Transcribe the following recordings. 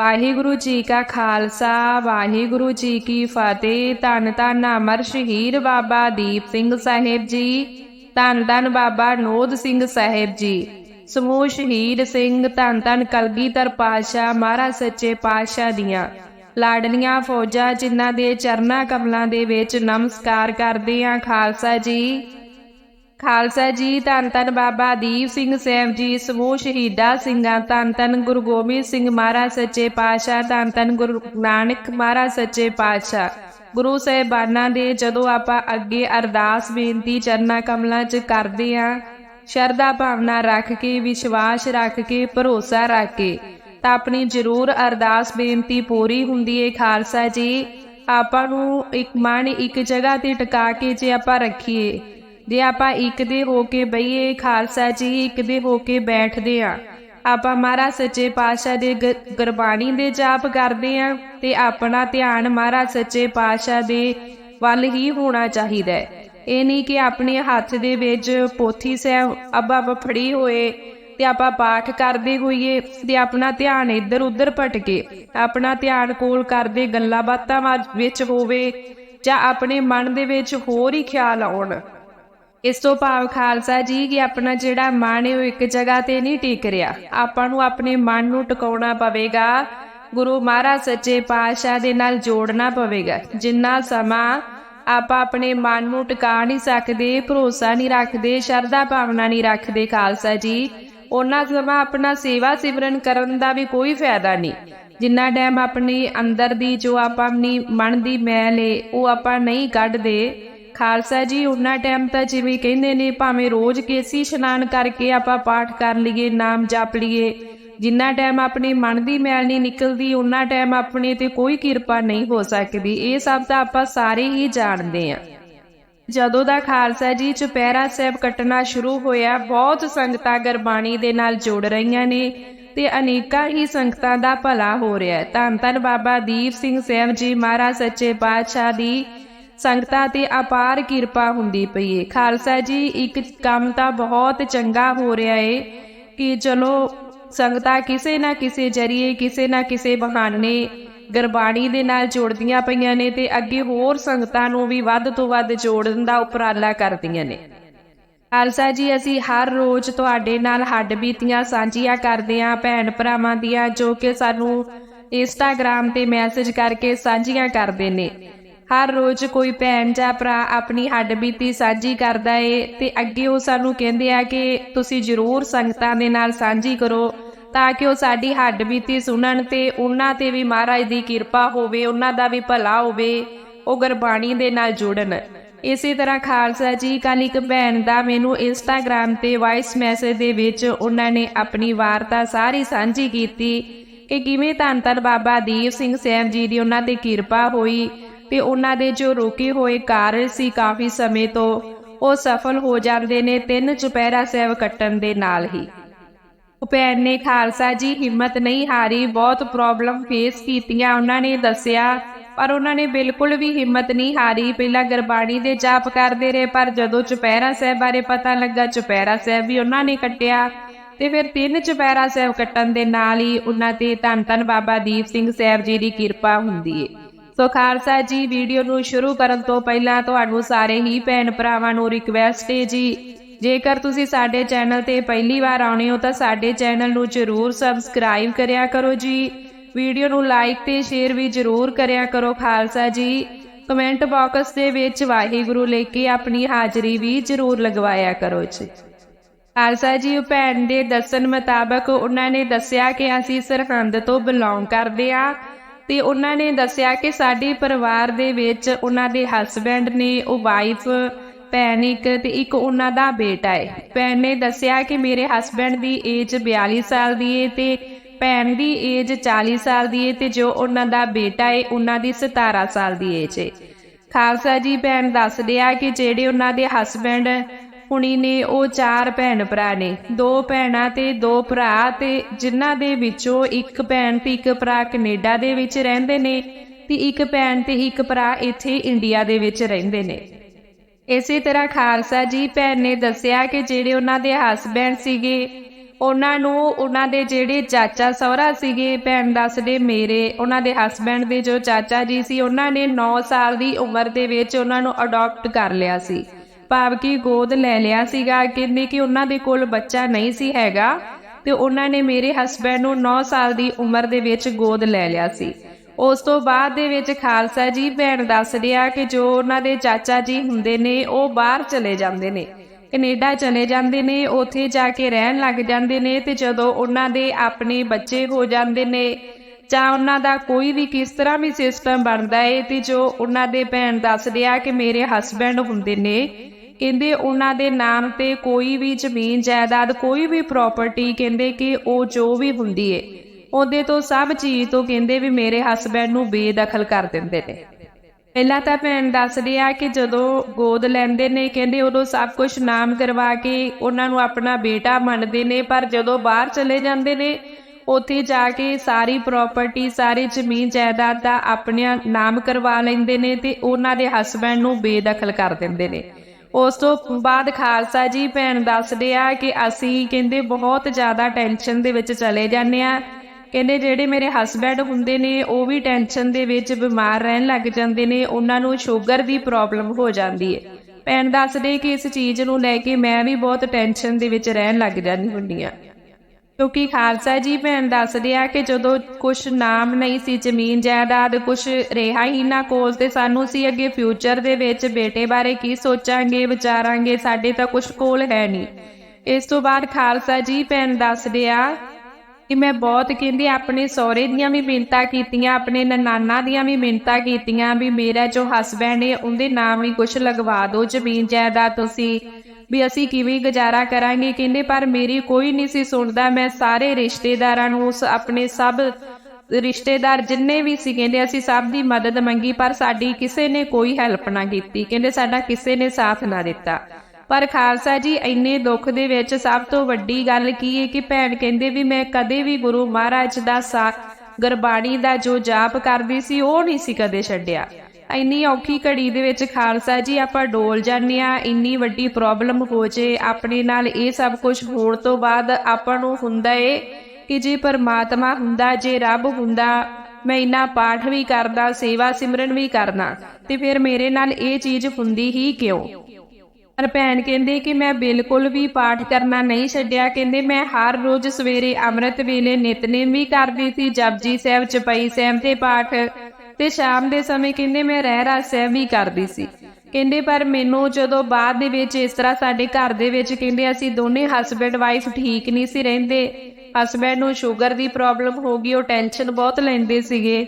ਵਾਹਿਗੁਰੂ ਜੀ ਕਾ ਖਾਲਸਾ, ਵਾਹਿਗੁਰੂ ਜੀ ਕੀ ਫਤਿਹ। ਧੰਨ ਧੰਨ ਅਮਰ ਸ਼ਹੀਦ ਬਾਬਾ ਦੀਪ ਸਿੰਘ ਸਾਹਿਬ ਜੀ, ਧੰਨ ਧੰਨ ਬਾਬਾ ਨੋਦ ਸਿੰਘ ਸਾਹਿਬ ਜੀ। ਸਮੂਹ ਸ਼ਹੀਦ ਸਿੰਘ, ਧੰਨ ਧੰਨ ਕਲਗੀਧਰ ਪਾਤਸ਼ਾਹ, ਮਹਾਰਾਜ ਸੱਚੇ ਪਾਤਸ਼ਾਹ ਦੀਆਂ। ਲਾਡਲੀਆਂ ਫੌਜਾਂ ਜਿਨ੍ਹਾਂ ਦੇ ਚਰਨਾਂ ਕਮਲਾਂ ਦੇ ਵਿੱਚ ਨਮਸਕਾਰ ਕਰਦੇ ਹਾਂ ਖਾਲਸਾ ਜੀ। ਖਾਲਸਾ ਜੀ, ਧੰਨ ਧੰਨ ਬਾਬਾ ਦੀਪ ਸਿੰਘ ਸਾਹਿਬ ਜੀ, ਸਮੂਹ ਸ਼ਹੀਦਾ ਸਿੰਘਾਂ, ਧੰਨ ਧੰਨ ਗੁਰੂ ਗੋਬਿੰਦ ਸਿੰਘ ਮਹਾਰਾਜ, ਸੱਚੇ ਪਾਤਸ਼ਾਹ, ਧੰਨ ਧੰਨ ਗੁਰੂ ਨਾਨਕ ਮਹਾਰਾਜ, ਸੱਚੇ ਪਾਤਸ਼ਾਹ। ਗੁਰੂ ਸਾਹਿਬਾਨਾਂ ਦੇ ਜਦੋਂ ਆਪਾਂ ਅੱਗੇ ਅਰਦਾਸ ਬੇਨਤੀ ਚਰਨਾ ਕਮਲਾਂ 'ਚ ਕਰਦੇ ਆਂ, ਸ਼ਰਧਾ ਭਾਵਨਾ ਰੱਖ ਕੇ, ਵਿਸ਼ਵਾਸ ਰੱਖ ਕੇ, ਭਰੋਸਾ ਰੱਖ ਕੇ, ਤਾਂ ਆਪਣੀ ਜ਼ਰੂਰ ਅਰਦਾਸ ਬੇਨਤੀ ਪੂਰੀ ਹੁੰਦੀ ਏ ਖਾਲਸਾ ਜੀ। ਆਪਾਂ ਨੂੰ ਇੱਕ ਮਨ ਇੱਕ ਜਗ੍ਹਾ ਤੇ ਟਿਕਾ ਕੇ ਜੇ ਆਪਾਂ ਰੱਖੀਏ ਜੇ ਆਪਾਂ ਇੱਕ ਦੇ ਹੋ ਕੇ ਬਈਏ ਖਾਲਸਾ ਜੀ, ਇੱਕ ਦੇ ਹੋ ਕੇ ਬੈਠਦੇ ਆ ਆਪਾਂ ਮਹਾਰਾਜ ਸੱਚੇ ਪਾਤਸ਼ਾਹ ਦੇ ਗੁਰਬਾਣੀ ਦੇ ਜਾਪ ਕਰਦੇ ਆ ਤੇ ਆਪਣਾ ਧਿਆਨ ਮਹਾਰਾਜ ਸੱਚੇ ਪਾਤਸ਼ਾਹ ਦੇ ਵੱਲ ਹੀ ਹੋਣਾ ਚਾਹੀਦਾ ਹੈ। ਇਹ ਨਹੀਂ ਕਿ ਆਪਣੇ ਹੱਥ ਦੇ ਵਿੱਚ ਪੋਥੀ ਸਾਹਿਬ ਅੱਬਾ ਫੜੀ ਹੋਏ ਤੇ ਆਪਾਂ ਪਾਠ ਕਰਦੇ ਹੋਈਏ ਤੇ ਆਪਣਾ ਧਿਆਨ ਇੱਧਰ ਉੱਧਰ ਭਟਕੇ, ਆਪਣਾ ਧਿਆਨ ਕੋਲ ਕਰਦੇ ਗੱਲਾਂ ਬਾਤਾਂ ਵਾ- ਵਿੱਚ ਹੋਵੇ ਜਾਂ ਆਪਣੇ ਮਨ ਦੇ ਵਿੱਚ ਹੋਰ ਹੀ ਖਿਆਲ ਆਉਣ। ਇਸ ਤੋਂ ਭਾਵ ਖਾਲਸਾ ਜੀ ਕਿ ਆਪਣਾ ਜਿਹੜਾ ਮਨ ਹੈ ਉਹ ਇੱਕ ਜਗ੍ਹਾ ਤੇ ਨਹੀਂ ਟਿਕ ਰਿਹਾ। ਆਪਾਂ ਨੂੰ ਆਪਣੇ ਮਨ ਨੂੰ ਟਿਕਾਉਣਾ ਪਵੇਗਾ। ਗੁਰੂ ਮਹਾਰਾਜ ਸੱਚੇ ਪਾਤਸ਼ਾਹ ਦੇ ਨਾਲ ਜੋੜਨਾ ਪਵੇਗਾ। ਜਿੰਨਾ ਸਮਾਂ ਆਪਾਂ ਆਪਣੇ ਮਨ ਨੂੰ ਟਿਕਾ ਨਹੀਂ ਸਕਦੇ, ਭਰੋਸਾ ਨਹੀਂ ਰੱਖਦੇ, ਸ਼ਰਧਾ ਭਾਵਨਾ ਨਹੀਂ ਰੱਖਦੇ ਖਾਲਸਾ ਜੀ, ਉਹਨਾਂ ਸਮਾਂ ਆਪਣਾ ਸੇਵਾ ਸਿਮਰਨ ਕਰਨ ਦਾ ਵੀ ਕੋਈ ਫਾਇਦਾ ਨਹੀਂ। ਜਿੰਨਾ ਟਾਈਮ ਆਪਣੀ ਅੰਦਰ ਦੀ ਜੋ ਆਪਾਂ ਆਪਣੀ ਮਨ ਦੀ ਮੈਲ ਏ ਉਹ ਆਪਾਂ ਨਹੀਂ ਕੱਢਦੇ ਖਾਲਸਾ ਜੀ ਉਹਨਾਂ ਟਾਈਮ ਤਾਂ ਜਿਵੇਂ ਕਹਿੰਦੇ ਨੇ, ਭਾਵੇਂ ਰੋਜ਼ ਕੇਸੀ ਇਸ਼ਨਾਨ ਕਰਕੇ ਆਪਾਂ ਪਾਠ ਕਰ ਲਈਏ, ਨਾਮ ਜਪ ਲਈਏ, ਜਿੰਨਾ ਟਾਈਮ ਆਪਣੇ ਮਨ ਦੀ ਮੈਲ ਨਹੀਂ ਨਿਕਲਦੀ ਉਹਨਾਂ ਟਾਈਮ ਆਪਣੇ ਤੇ ਕੋਈ ਕਿਰਪਾ ਨਹੀਂ ਹੋ ਸਕਦੀ। ਇਹ ਸਭ ਤਾਂ ਆਪਾਂ ਸਾਰੇ ਹੀ ਜਾਣਦੇ ਆਂ ਜਦੋਂ ਦਾ ਖਾਲਸਾ ਜੀ, ਚੁਪਹਿਰਾ ਸਾਹਿਬ ਕੱਟਣਾ ਸ਼ੁਰੂ ਹੋਇਆ, ਬਹੁਤ ਸੰਗਤਾਂ ਗੁਰਬਾਣੀ ਦੇ ਨਾਲ ਜੁੜ ਰਹੀਆਂ ਨੇ ਤੇ ਅਨੇਕਾਂ ਹੀ ਸੰਗਤਾਂ ਦਾ ਭਲਾ ਹੋ ਰਿਹਾ ਹੈ। ਧੰਨ ਧੰਨ ਬਾਬਾ ਦੀਪ ਸਿੰਘ ਸਾਹਿਬ ਜੀ, ਮਹਾਰਾਜ ਸੱਚੇ ਪਾਤਸ਼ਾਹ ਦੀ ਸੰਗਤਾਂ ਤੇ ਅਪਾਰ ਕਿਰਪਾ ਹੁੰਦੀ ਪਈ ਏ। ਖਾਲਸਾ ਜੀ, ਇੱਕ ਕੰਮ ਤਾਂ ਬਹੁਤ ਚੰਗਾ ਹੋ ਰਿਹਾ ਏ ਕਿ ਚਲੋ, ਸੰਗਤਾਂ ਕਿਸੇ ਨਾ ਕਿਸੇ ਜਰੀਏ, ਕਿਸੇ ਨਾ ਕਿਸੇ ਬਹਾਨੇ ਗੁਰਬਾਣੀ ਦੇ ਨਾਲ ਜੋੜਦੀਆਂ ਪਈਆਂ ਨੇ ਤੇ ਅੱਗੇ ਹੋਰ ਸੰਗਤਾਂ ਨੂੰ ਵੀ ਵੱਧ ਤੋਂ ਵੱਧ ਜੋੜਨ ਦਾ ਉਪਰਾਲਾ ਕਰਦੀਆਂ ਨੇ। ਖਾਲਸਾ ਜੀ, ਅਸੀਂ ਹਰ ਰੋਜ਼ ਤੁਹਾਡੇ ਨਾਲ ਹੱਡ ਬੀਤੀਆਂ ਸਾਂਝੀਆਂ ਕਰਦੇ ਆਂ ਭੈਣ ਭਰਾਵਾਂ ਦੀਆਂ ਜੋ ਕਿ ਸਾਨੂੰ ਇੰਸਟਾਗ੍ਰam ਤੇ ਮੈਸੇਜ ਕਰਕੇ ਸਾਂਝੀਆਂ ਕਰਦੇ ਨੇ। ਹਰ ਰੋਜ਼ ਕੋਈ ਭੈਣ ਜਾਂ ਭਰਾ ਆਪਣੀ ਹੱਡ ਬੀਤੀ ਸਾਂਝੀ ਕਰਦਾ ਏ ਤੇ ਅੱਗੇ ਉਹ ਸਾਨੂੰ ਕਹਿੰਦੇ ਆ ਕਿ ਤੁਸੀਂ ਜ਼ਰੂਰ ਸੰਗਤਾਂ ਦੇ ਨਾਲ ਸਾਂਝੀ ਕਰੋ ਤਾਂ ਕਿ ਉਹ ਸਾਡੀ ਹੱਡ ਬੀਤੀ ਸੁਣਨ ਤੇ ਉਹਨਾਂ ਤੇ ਵੀ ਮਹਾਰਾਜ ਦੀ ਕਿਰਪਾ ਹੋਵੇ, ਉਹਨਾਂ ਦਾ ਵੀ ਭਲਾ ਹੋਵੇ, ਉਹ ਗੁਰਬਾਣੀ ਦੇ ਨਾਲ ਜੁੜਨ। ਇਸੇ ਤਰ੍ਹਾਂ ਖਾਲਸਾ ਜੀ ਕੱਲ ਇੱਕ ਭੈਣ ਦਾ ਮੈਨੂੰ ਇੰਸਟਾਗ੍ਰam ਤੇ ਵਾਇਸ ਮੈਸੇਜ ਦੇ ਵਿੱਚ ਉਹਨਾਂ ਨੇ ਆਪਣੀ ਵਾਰਤਾ ਸਾਰੀ ਸਾਂਝੀ ਕੀਤੀ ਕਿ ਕਿਵੇਂ ਧੰਨ ਧੰਨ ਬਾਬਾ ਦੀਪ ਸਿੰਘ ਸਾਹਿਬ ਜੀ ਦੀ ਉਹਨਾਂ ਤੇ ਕਿਰਪਾ ਹੋਈ ਤੇ ਉਹਨਾਂ ਦੇ ਜੋ ਰੁਕੇ ਹੋਏ ਕਾਰਜ ਸੀ ਕਾਫੀ ਸਮੇਂ ਤੋਂ, ਉਹ ਸਫਲ ਹੋ ਜਾਂਦੇ ਨੇ ਤਿੰਨ ਚੁਪਹਿਰਾ ਸਾਹਿਬ ਕੱਟਣ ਦੇ ਨਾਲ ਹੀ। ਉਹ ਭੈਣ ਨੇ ਖਾਲਸਾ ਜੀ ਹਿੰਮਤ ਨਹੀਂ ਹਾਰੀ, ਬਹੁਤ ਪ੍ਰੋਬਲਮ ਫੇਸ ਕੀਤੀਆਂ ਉਹਨਾਂ ਨੇ ਦੱਸਿਆ, ਪਰ ਉਹਨਾਂ ਨੇ ਬਿਲਕੁਲ ਵੀ ਹਿੰਮਤ ਨਹੀਂ ਹਾਰੀ। ਪਹਿਲਾਂ ਗੁਰਬਾਣੀ ਦੇ ਜਾਪ ਕਰਦੇ ਰਹੇ, ਪਰ ਜਦੋਂ ਚੁਪਹਿਰਾ ਸਾਹਿਬ ਬਾਰੇ ਪਤਾ ਲੱਗਾ, ਚੁਪਹਿਰਾ ਸਾਹਿਬ ਵੀ ਉਹਨਾਂ ਨੇ ਕੱਟਿਆ। ਤੇ ਫਿਰ ਤਿੰਨ ਚੁਪਹਿਰਾ ਸਾਹਿਬ ਕੱਟਣ ਦੇ ਨਾਲ ਹੀ ਉਹਨਾਂ ਤੇ ਧੰਨ ਧੰਨ ਬਾਬਾ ਦੀਪ ਸਿੰਘ ਸਾਹਿਬ ਜੀ ਦੀ ਕਿਰਪਾ ਹੁੰਦੀ ਏ। ਸੋ ਖਾਲਸਾ ਜੀ, ਵੀਡੀਓ ਨੂੰ ਸ਼ੁਰੂ ਕਰਨ ਤੋਂ ਪਹਿਲਾਂ ਤੁਹਾਨੂੰ ਸਾਰੇ ਹੀ ਭੈਣ ਭਰਾਵਾਂ ਨੂੰ ਰਿਕਵੈਸਟ ਹੈ ਜੀ। ਜੇਕਰ ਤੁਸੀਂ ਸਾਡੇ ਚੈਨਲ ਤੇ ਪਹਿਲੀ ਵਾਰ ਆਉਣੇ ਹੋ ਤਾਂ ਸਾਡੇ ਚੈਨਲ ਨੂੰ ਜਰੂਰ ਸਬਸਕ੍ਰਾਈਬ ਕਰਿਆ ਕਰੋ ਜੀ। ਵੀਡੀਓ ਨੂੰ ਲਾਈਕ ਤੇ ਸ਼ੇਅਰ ਵੀ ਜਰੂਰ ਕਰਿਆ ਕਰੋ ਖਾਲਸਾ ਜੀ। ਕਮੈਂਟ ਬਾਕਸ ਦੇ ਵਿੱਚ ਵਾਹਿਗੁਰੂ ਲੈ ਕੇ ਆਪਣੀ ਹਾਜ਼ਰੀ ਵੀ ਜਰੂਰ ਲਗਵਾਇਆ ਕਰੋ ਜੀ। ਖਾਲਸਾ ਜੀ ਉਹ ਭੈਣ ਦੇ ਦੱਸਣ ਮੁਤਾਬਕ ਉਹਨਾਂ ਨੇ ਦੱਸਿਆ ਕਿ ਅਸੀਂ ਸਰਹੰਦ ਤੋਂ ਬਿਲੋਂਗ ਕਰਦੇ ਆ ਤੇ ਉਹਨਾਂ ਨੇ ਦੱਸਿਆ ਕਿ ਸਾਡੇ ਪਰਿਵਾਰ ਦੇ ਵਿੱਚ ਉਹਨਾਂ ਦੇ ਹਸਬੈਂਡ ਨੇ, ਉਹ ਵਾਈਫ ਭੈਣ ਇੱਕ ਤੇ ਇੱਕ ਉਹਨਾਂ ਦਾ ਬੇਟਾ ਹੈ ਭੈਣ ਨੇ ਦੱਸਿਆ ਕਿ ਮੇਰੇ ਹਸਬੈਂਡ ਦੀ ਏਜ 42 ਸਾਲ ਦੀ ਹੈ ਤੇ ਭੈਣ ਦੀ ਏਜ 40 ਸਾਲ ਦੀ ਹੈ ਤੇ ਜੋ ਉਹਨਾਂ ਦਾ ਬੇਟਾ ਹੈ ਉਹਨਾਂ ਦੀ 17 ਸਾਲ ਦੀ ਏਜ ਹੈ ਖਾਲਸਾ ਜੀ, ਭੈਣ ਦੱਸਦੇ ਆ ਕਿ ਜਿਹੜੇ ਉਹਨਾਂ ਦੇ ਹਸਬੈਂਡ ਹੁਣੀ ਨੇ, ਉਹ ਚਾਰ ਭੈਣ ਭਰਾ ਨੇ। ਦੋ ਭੈਣਾਂ ਤੇ ਦੋ ਭਰਾ ਤੇ ਜਿਨ੍ਹਾਂ ਦੇ ਵਿੱਚੋਂ ਇੱਕ ਭੈਣ ਤੇ ਇੱਕ ਭਰਾ ਕੈਨੇਡਾ ਦੇ ਵਿੱਚ ਰਹਿੰਦੇ ਨੇ ਤੇ ਇੱਕ ਭੈਣ ਤੇ ਇੱਕ ਭਰਾ ਇੱਥੇ ਇੰਡੀਆ ਦੇ ਵਿੱਚ ਰਹਿੰਦੇ ਨੇ। ਇਸੇ ਤਰ੍ਹਾਂ ਖਾਲਸਾ ਜੀ ਭੈਣ ਨੇ ਦੱਸਿਆ ਕਿ ਜਿਹੜੇ ਉਹਨਾਂ ਦੇ ਹਸਬੈਂਡ ਸੀਗੇ, ਉਹਨਾਂ ਨੂੰ ਉਹਨਾਂ ਦੇ ਜਿਹੜੇ ਚਾਚਾ ਸਹੁਰਾ ਸੀਗੇ, ਭੈਣ ਦੱਸਦੇ ਮੇਰੇ, ਉਹਨਾਂ ਦੇ ਹਸਬੈਂਡ ਦੇ ਜੋ ਚਾਚਾ ਜੀ ਸੀ, ਉਹਨਾਂ ਨੇ 9 ਸਾਲ ਦੀ ਉਮਰ ਦੇ ਵਿੱਚ ਉਹਨਾਂ ਨੂੰ ਅਡਾਪਟ ਕਰ ਲਿਆ ਸੀ। ਭਾਵ ਕਿ ਗੋਦ ਲੈ ਲਿਆ ਸੀਗਾ, ਕਹਿੰਦੇ ਕਿ ਉਹਨਾਂ ਦੇ ਕੋਲ ਬੱਚਾ ਨਹੀਂ ਸੀ ਹੈਗਾ ਤੇ ਉਹਨਾਂ ਨੇ ਮੇਰੇ ਹਸਬੰਡ ਨੂੰ 9 ਸਾਲ ਦੀ ਉਮਰ ਦੇ ਵਿੱਚ ਗੋਦ ਲੈ ਲਿਆ ਸੀ। ਉਸ ਤੋਂ ਬਾਅਦ ਦੇ ਵਿੱਚ ਖਾਲਸਾ ਜੀ ਭੈਣ ਦੱਸਦੇ ਆ ਕਿ ਜੋ ਉਹਨਾਂ ਦੇ ਚਾਚਾ ਜੀ ਹੁੰਦੇ ਨੇ, ਉਹ ਬਾਹਰ ਚਲੇ ਜਾਂਦੇ ਨੇ। ਕੈਨੇਡਾ ਚਲੇ ਜਾਂਦੇ ਨੇ, ਉੱਥੇ ਜਾ ਕੇ ਰਹਿਣ ਲੱਗ ਜਾਂਦੇ ਨੇ ਤੇ ਜਦੋਂ ਉਹਨਾਂ ਦੇ ਆਪਣੇ ਬੱਚੇ ਹੋ ਜਾਂਦੇ ਨੇ, ਜਾਂ ਉਹਨਾਂ ਦਾ ਕੋਈ ਵੀ ਕਿਸ ਤਰ੍ਹਾਂ ਵੀ ਸਿਸਟਮ ਬਣਦਾ ਏ ਤੇ ਜੋ ਉਹਨਾਂ ਦੇ ਭੈਣ ਦੱਸਦੇ ਆ ਕਿ ਮੇਰੇ ਹਸਬੰਡ ਹੁੰਦੇ ਨੇ ਕਹਿੰਦੇ ਉਹਨਾਂ ਦੇ ਨਾਮ ਤੇ ਕੋਈ ਵੀ ਜ਼ਮੀਨ, ਜਾਇਦਾਦ, ਕੋਈ ਵੀ ਪ੍ਰਾਪਰਟੀ ਕਹਿੰਦੇ ਕਿ ਉਹ ਜੋ ਵੀ ਹੁੰਦੀ ਏ, ਉਹਦੇ ਤੋਂ ਸਭ ਚੀਜ਼ ਤੋਂ ਕਹਿੰਦੇ ਵੀ ਮੇਰੇ ਹਸਬੰਡ ਨੂੰ ਬੇਦਖਲ ਕਰ ਦਿੰਦੇ ਨੇ। ਪਹਿਲਾਂ ਤਾਂ ਭੈਣ ਦੱਸਦੀ ਆ ਕਿ ਜਦੋਂ ਗੋਦ ਲੈਂਦੇ ਨੇ, ਕਹਿੰਦੇ ਉਦੋਂ ਸਭ ਕੁਝ ਨਾਮ ਕਰਵਾ ਕੇ ਉਹਨਾਂ ਨੂੰ ਆਪਣਾ ਬੇਟਾ ਮੰਨਦੇ ਨੇ, ਪਰ ਜਦੋਂ ਬਾਹਰ ਚਲੇ ਜਾਂਦੇ ਨੇ, ਉੱਥੇ ਜਾ ਕੇ ਸਾਰੀ ਪ੍ਰਾਪਰਟੀ ਸਾਰੀ ਜ਼ਮੀਨ, ਜਾਇਦਾਦ ਦਾ ਆਪਣੇ ਨਾਮ ਕਰਵਾ ਲੈਂਦੇ ਨੇ ਤੇ ਉਹਨਾਂ ਦੇ ਹਸਬੰਡ ਨੂੰ ਬੇਦਖਲ ਕਰ ਦਿੰਦੇ ਨੇ। ਉਸ ਤੋਂ ਬਾਅਦ ਖਾਲਸਾ ਜੀ ਭੈਣ ਦੱਸਦੇ ਆ ਕਿ ਅਸੀਂ ਕਹਿੰਦੇ ਬਹੁਤ ਜ਼ਿਆਦਾ ਟੈਨਸ਼ਨ ਦੇ ਵਿੱਚ ਚਲੇ ਜਾਂਦੇ ਆ। ਕਹਿੰਦੇ ਜਿਹੜੇ ਮੇਰੇ ਹਸਬੰਡ ਹੁੰਦੇ ਨੇ, ਉਹ ਵੀ ਟੈਨਸ਼ਨ ਦੇ ਵਿੱਚ ਬਿਮਾਰ ਰਹਿਣ ਲੱਗ ਜਾਂਦੇ ਨੇ, ਉਹਨਾਂ ਨੂੰ ਸ਼ੂਗਰ ਦੀ ਪ੍ਰੋਬਲਮ ਹੋ ਜਾਂਦੀ ਹੈ ਭੈਣ ਦੱਸਦੇ ਕਿ ਇਸ ਚੀਜ਼ ਨੂੰ ਲੈ ਕੇ ਮੈਂ ਵੀ ਬਹੁਤ ਟੈਨਸ਼ਨ ਦੇ ਵਿੱਚ ਰਹਿਣ ਲੱਗ ਜਾਂਦੀ ਹੁੰਦੀ ਆ। ਕਿਉਂਕਿ ਖਾਲਸਾ ਜੀ ਭੈਣ ਦੱਸਦੇ ਆ ਕਿ ਜਦੋਂ ਕੁਝ ਨਾਮ ਨਹੀਂ ਸੀ, ਜ਼ਮੀਨ ਜਾਇਦਾਦ ਕੁਝ ਰਿਹਾ ਹੀ ਨਾ ਕੋਲ ਤੇ ਸਾਨੂੰ ਸੀ ਅੱਗੇ ਫਿਊਚਰ ਦੇ ਵਿੱਚ ਬੇਟੇ ਬਾਰੇ ਕੀ ਸੋਚਾਂਗੇ, ਵਿਚਾਰਾਂਗੇ, ਸਾਡੇ ਤਾਂ ਕੁਝ ਕੋਲ ਹੈ ਨਹੀਂ। ਇਸ ਤੋਂ ਬਾਅਦ ਖਾਲਸਾ ਜੀ ਭੈਣ ਦੱਸਦੇ ਆ ਕਿ ਮੈਂ ਬਹੁਤ ਕਹਿੰਦੀ ਆਪਣੇ ਸਹੁਰੇ ਦੀਆਂ ਵੀ ਮਿੰਤਾ ਕੀਤੀਆਂ, ਆਪਣੇ ਨਨਾਨਾ ਦੀਆਂ ਵੀ ਮਿੰਤਾ ਕੀਤੀਆਂ ਵੀ ਮੇਰਾ ਜੋ ਹਸਬੈਂਡ ਹੈ, ਉਹਦੇ ਨਾਮ ਵੀ ਕੁਝ ਲਗਵਾ ਦਿਓ, ਜ਼ਮੀਨ ਜਾਇਦਾਦ ਤੁਸੀਂ ਵੀ ਅਸੀਂ ਕਿਵੇਂ ਗੁਜ਼ਾਰਾ ਕਰਾਂਗੇ? ਕਹਿੰਦੇ, ਪਰ ਮੇਰੀ ਕੋਈ ਨਹੀਂ ਸੀ ਸੁਣਦਾ। ਮੈਂ ਸਾਰੇ ਰਿਸ਼ਤੇਦਾਰਾਂ ਨੂੰ ਉਸ, ਆਪਣੇ ਸਭ ਰਿਸ਼ਤੇਦਾਰ ਜਿੰਨੇ ਵੀ ਸੀ, ਕਹਿੰਦੇ, ਅਸੀਂ ਸਭ ਦੀ ਮਦਦ ਮੰਗੀ, ਪਰ ਸਾਡੀ ਕਿਸੇ ਨੇ ਕੋਈ ਹੈਲਪ ਨਾ ਕੀਤੀ। ਕਹਿੰਦੇ, ਸਾਡਾ ਕਿਸੇ ਨੇ ਸਾਥ ਨਾ ਦਿੱਤਾ। ਪਰ ਖਾਲਸਾ ਜੀ, ਇੰਨੇ ਦੁੱਖ ਦੇ ਵਿੱਚ ਸਭ ਤੋਂ ਵੱਡੀ ਗੱਲ ਕੀ ਹੈ ਕਿ ਭੈਣ ਕਹਿੰਦੇ ਵੀ, ਮੈਂ ਕਦੇ ਵੀ ਗੁਰੂ ਮਹਾਰਾਜ ਦਾ ਸਾ, ਗੁਰਬਾਣੀ ਦਾ ਜੋ ਜਾਪ ਕਰਦੀ ਸੀ, ਉਹ ਨਹੀਂ ਸੀ ਕਦੇ ਛੱਡਿਆ। ਇੰਨੀ ਔਖੀ ਘੜੀ ਦੇ ਵਿੱਚ ਖਾਲਸਾ ਜੀ, ਆਪਾਂ ਡੋਲ ਜਾਂਦੇ ਆ ਇੰਨੀ ਵੱਡੀ ਪ੍ਰੋਬਲਮ ਹੋ ਜੇ, ਆਪਣੇ ਨਾਲ ਇਹ ਸਭ ਕੁਝ ਹੋਣ ਤੋਂ ਬਾਅਦ ਆਪਾਂ ਨੂੰ ਹੁੰਦਾ ਏ ਕਿ ਜੇ ਪਰਮਾਤਮਾ ਹੁੰਦਾ, ਜੇ ਰੱਬ ਹੁੰਦਾ, ਮੈਂ ਇਨਾ ਪਾਠ ਵੀ ਕਰਦਾ, ਸੇਵਾ ਸਿਮਰਨ ਵੀ ਕਰਨਾ ਤੇ ਫਿਰ ਮੇਰੇ ਨਾਲ ਇਹ ਚੀਜ਼ ਹੁੰਦੀ ਹੀ ਕਿਉਂ? ਪਰ ਭੈਣ ਕਹਿੰਦੇ ਕਿ ਮੈਂ ਬਿਲਕੁਲ ਵੀ ਪਾਠ ਕਰਨਾ ਨਹੀਂ ਛੱਡਿਆ, ਕਹਿੰਦੇ ਮੈਂ ਹਰ ਰੋਜ਼ ਸਵੇਰੇ ਅੰਮ੍ਰਿਤ ਵੇਲੇ ਨਿਤਨੇਮ ਵੀ ਕਰਦੀ ਸੀ ਜਪਜੀ ਸਾਹਿਬ, ਚਪਈ ਸਾਹਿਬ ਤੇ ਪਾਠ। ਤੇ ਸ਼ਾਮ ਦੇ ਸਮੇਂ ਕਹਿੰਦੇ ਮੈਂ ਰਹਿਰਾਸ ਸਾਹਿਬ ਵੀ ਕਰਦੀ ਸੀ। ਕਹਿੰਦੇ ਪਰ ਮੈਨੂੰ ਜਦੋਂ ਬਾਅਦ ਦੇ ਵਿੱਚ ਇਸ ਤਰ੍ਹਾਂ ਸਾਡੇ ਘਰ ਦੇ ਵਿੱਚ ਕਹਿੰਦੇ ਅਸੀਂ ਦੋਨੇ ਹਸਬੰਡ ਵਾਈਫ ਠੀਕ ਨਹੀਂ ਸੀ ਰਹਿੰਦੇ। ਹਸਬੰਡ ਨੂੰ ਸ਼ੂਗਰ ਦੀ ਪ੍ਰੋਬਲਮ ਹੋ ਗਈ, ਉਹ ਟੈਨਸ਼ਨ ਬਹੁਤ ਲੈਂਦੇ ਸੀਗੇ।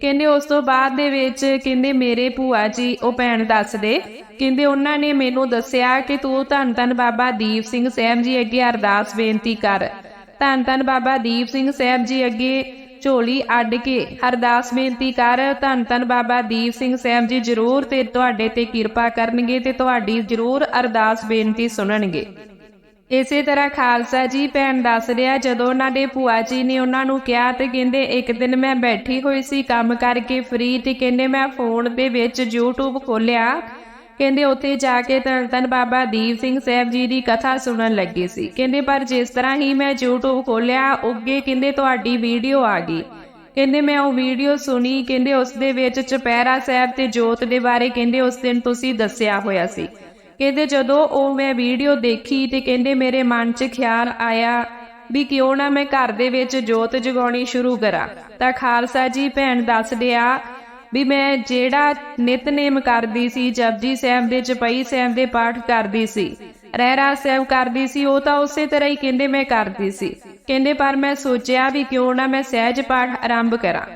ਕਹਿੰਦੇ ਉਸ ਤੋਂ ਬਾਅਦ ਦੇ ਵਿੱਚ ਕਹਿੰਦੇ ਮੇਰੇ ਭੂਆ ਜੀ, ਉਹ ਭੈਣ ਦੱਸਦੇ, ਕਹਿੰਦੇ ਉਹਨਾਂ ਨੇ ਮੈਨੂੰ ਦੱਸਿਆ ਕਿ ਤੂੰ ਧੰਨ ਧੰਨ ਬਾਬਾ ਦੀਪ ਸਿੰਘ ਸਾਹਿਬ ਜੀ ਅੱਗੇ ਅਰਦਾਸ ਬੇਨਤੀ ਕਰ। ਧੰਨ ਧੰਨ ਬਾਬਾ ਦੀਪ ਸਿੰਘ ਸਾਹਿਬ ਜੀ ਅੱਗੇ ਝੋਲੀ ਅੱਡ ਕੇ। ਅਰਦਾਸ ਬੇਨਤੀ ਕਰ, ਧੰਨ ਧੰਨ ਬਾਬਾ ਦੀਪ ਸਿੰਘ ਸਾਹਿਬ ਜੀ ਜ਼ਰੂਰ ਤੇ ਤੁਹਾਡੇ ਤੇ ਕਿਰਪਾ ਕਰਨਗੇ ਤੇ ਤੁਹਾਡੀ ਜ਼ਰੂਰ ਅਰਦਾਸ ਬੇਨਤੀ ਸੁਣਨਗੇ। ਇਸੇ ਤਰ੍ਹਾਂ ਖਾਲਸਾ ਜੀ ਭੈਣ ਦੱਸ ਰਿਹਾ, ਜਦੋਂ ਉਹਨਾਂ ਦੇ ਭੂਆ ਜੀ ਨੇ ਉਹਨਾਂ ਨੂੰ ਕਿਹਾ ਤੇ ਕਹਿੰਦੇ, ਇੱਕ ਦਿਨ ਮੈਂ ਬੈਠੀ ਹੋਈ ਸੀ ਕੰਮ ਕਰਕੇ ਫ੍ਰੀ ਤੇ ਕਹਿੰਦੇ ਮੈਂ ਫੋਨ ਦੇ ਵਿੱਚ YouTube ਖੋਲਿਆ। ਕਹਿੰਦੇ ਉੱਥੇ ਜਾ ਕੇ ਧੰਨ ਧੰਨ ਬਾਬਾ ਦੀਪ ਸਿੰਘ ਸਾਹਿਬ ਜੀ ਦੀ ਕਥਾ ਸੁਣਨ ਲੱਗੀ ਸੀ। ਕਹਿੰਦੇ, ਪਰ ਜਿਸ ਤਰ੍ਹਾਂ ਹੀ ਮੈਂ YouTube ਖੋਲਿਆ ਅੱਗੇ ਕਹਿੰਦੇ ਤੁਹਾਡੀ ਵੀਡੀਓ ਆ ਗਈ। ਕਹਿੰਦੇ, ਮੈਂ ਉਹ ਵੀਡੀਓ ਸੁਣੀ। ਕਹਿੰਦੇ, ਉਸ ਦੇ ਵਿੱਚ ਚਪੈਰਾ ਸਾਹਿਬ ਤੇ ਜੋਤ ਦੇ ਬਾਰੇ ਕਹਿੰਦੇ, ਉਸ ਦਿਨ ਤੁਸੀਂ ਦੱਸਿਆ ਹੋਇਆ ਸੀ। ਕਹਿੰਦੇ, ਜਦੋਂ ਉਹ ਮੈਂ ਵੀਡੀਓ ਦੇਖੀ ਤੇ ਕਹਿੰਦੇ, ਮੇਰੇ ਮਨ 'ਚ ਖਿਆਲ ਆਇਆ ਵੀ ਕਿਉਂ ਨਾ ਮੈਂ ਘਰ ਦੇ ਵਿੱਚ ਜੋਤ ਜਗਾਉਣੀ ਸ਼ੁਰੂ ਕਰਾਂ। ਤਾਂ ਖਾਲਸਾ ਜੀ ਭੈਣ ਦੱਸਦੇ ਆ ਵੀ ਮੈਂ ਜਿਹੜਾ ਨਿਤਨੇਮ ਕਰਦੀ ਸੀ, ਜਪਜੀ ਸਾਹਿਬ ਦੇ ਚਪਈ ਸਾਹਿਬ ਦੇ ਪਾਠ ਕਰਦੀ ਸੀ, ਰਹਿਰਾ ਸਾਹਿਬ ਕਰਦੀ ਸੀ, ਉਹ ਤਾਂ ਉਸੇ ਤਰ੍ਹਾਂ ਹੀ ਕਹਿੰਦੇ ਮੈਂ ਕਰਦੀ ਸੀ। ਕਹਿੰਦੇ, ਪਰ ਮੈਂ ਸੋਚਿਆ ਵੀ ਕਿਉਂ ਨਾ ਮੈਂ ਸਹਿਜ ਪਾਠ ਆਰੰਭ ਕਰਾਂ।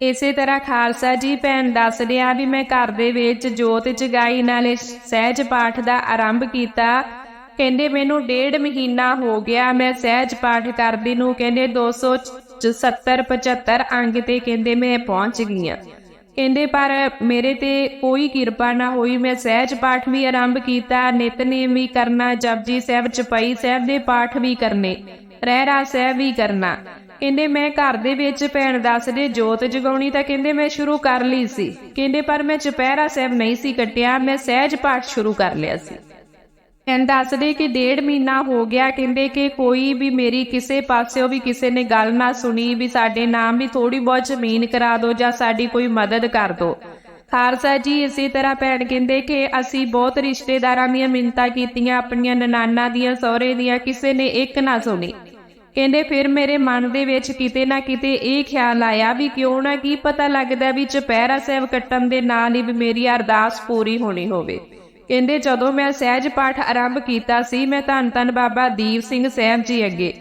ਇਸੇ ਤਰ੍ਹਾਂ ਖਾਲਸਾ ਜੀ ਭੈਣ ਦੱਸ ਰਿਹਾ ਵੀ ਮੈਂ ਘਰ ਦੇ ਵਿੱਚ ਜੋਤ ਜਗਾਈ ਨਾਲੇ ਸਹਿਜ ਪਾਠ ਦਾ ਆਰੰਭ ਕੀਤਾ। ਕਹਿੰਦੇ, ਮੈਨੂੰ ਡੇਢ ਮਹੀਨਾ ਹੋ ਗਿਆ, ਮੈਂ ਸਹਿਜ ਪਾਠ ਕਰਦੀ ਨੂੰ। ਕਹਿੰਦੇ 270 75 ਅੰਗ ਤੇ ਕਹਿੰਦੇ, ਮੈਂ ਪਹੁੰਚ ਗਈਆਂ ਕਹਿੰਦੇ, ਪਰ ਮੇਰੇ ਤੇ ਕੋਈ ਕਿਰਪਾ ਨਾ ਹੋਈ। ਮੈਂ ਸਹਿਜ ਪਾਠ ਵੀ ਆਰੰਭ ਕੀਤਾ। ਨਿਤਨੇਮ ਵੀ ਕਰਨਾ, ਜਪਜੀ ਸਾਹਿਬ, ਚਪਾਈ ਸਾਹਿਬ ਦੇ ਪਾਠ ਵੀ ਕਰਨੇ ਰਹਿਰਾ ਸਾਹਿਬ ਵੀ ਕਰਨਾ। ਕਹਿੰਦੇ, ਮੈਂ ਘਰ ਦੇ ਵਿੱਚ ਭੈਣ ਦੱਸਦੇ ਜੋਤ ਜਗਾਉਣੀ ਤਾਂ ਕਹਿੰਦੇ, ਮੈਂ ਸ਼ੁਰੂ ਕਰ ਲਈ ਸੀ। ਕਹਿੰਦੇ, ਪਰ ਮੈਂ ਚਪਹਿਰਾ ਸਾਹਿਬ ਨਹੀਂ ਸੀ ਕੱਟਿਆ। ਮੈਂ ਸਹਿਜ ਪਾਠ ਸ਼ੁਰੂ ਕਰ ਲਿਆ ਸੀ। ਭੈਣ ਦੱਸਦੇ ਕਿ ਡੇਢ ਮਹੀਨਾ ਹੋ ਗਿਆ, ਕਹਿੰਦੇ ਕਿ ਕੋਈ ਵੀ ਮੇਰੀ ਕਿਸੇ ਪਾਸਿਓਂ ਵੀ ਕਿਸੇ ਨੇ ਗੱਲ ਨਾ ਸੁਣੀ ਵੀ ਸਾਡੇ ਨਾਮ ਵੀ ਥੋੜੀ ਬਹੁਤ ਜ਼ਮੀਨ ਕਰਾ ਦਿਓ ਜਾਂ ਸਾਡੀ ਕੋਈ ਮਦਦ ਕਰ ਦਿਓ। ਖਾਲਸਾ ਜੀ ਇਸੇ ਤਰ੍ਹਾਂ ਭੈਣ ਕਹਿੰਦੇ ਕਿ ਅਸੀਂ ਬਹੁਤ ਰਿਸ਼ਤੇਦਾਰਾਂ ਦੀਆਂ ਮਿੰਤਾ ਕੀਤੀਆਂ, ਆਪਣੀਆਂ ਨਨਾਨਾ ਦੀਆਂ, ਸਹੁਰੇ ਦੀਆਂ, ਕਿਸੇ ਨੇ ਇੱਕ ਨਾ ਸੁਣੀ। ਕਹਿੰਦੇ ਫਿਰ ਮੇਰੇ ਮਨ ਦੇ ਵਿੱਚ ਕਿਤੇ ਨਾ ਕਿਤੇ ਇਹ ਖਿਆਲ ਆਇਆ ਵੀ ਕਿਉਂ ਨਾ ਕੀ ਪਤਾ ਲੱਗਦਾ ਵੀ ਚੁਪਹਿਰਾ ਸਾਹਿਬ ਕੱਟਣ ਦੇ ਨਾਲ ਹੀ ਵੀ ਮੇਰੀ ਅਰਦਾਸ ਪੂਰੀ ਹੋਣੀ ਹੋਵੇ। ਕਹਿੰਦੇ, ਜਦੋਂ ਮੈਂ ਸਹਿਜ ਪਾਠ ਆਰੰਭ ਕੀਤਾ ਸੀ, ਮੈਂ ਧੰਨ ਧੰਨ ਬਾਬਾ ਦੀਪ ਸਿੰਘ ਸਾਹਿਬ ਜੀ ਅੱਗੇ।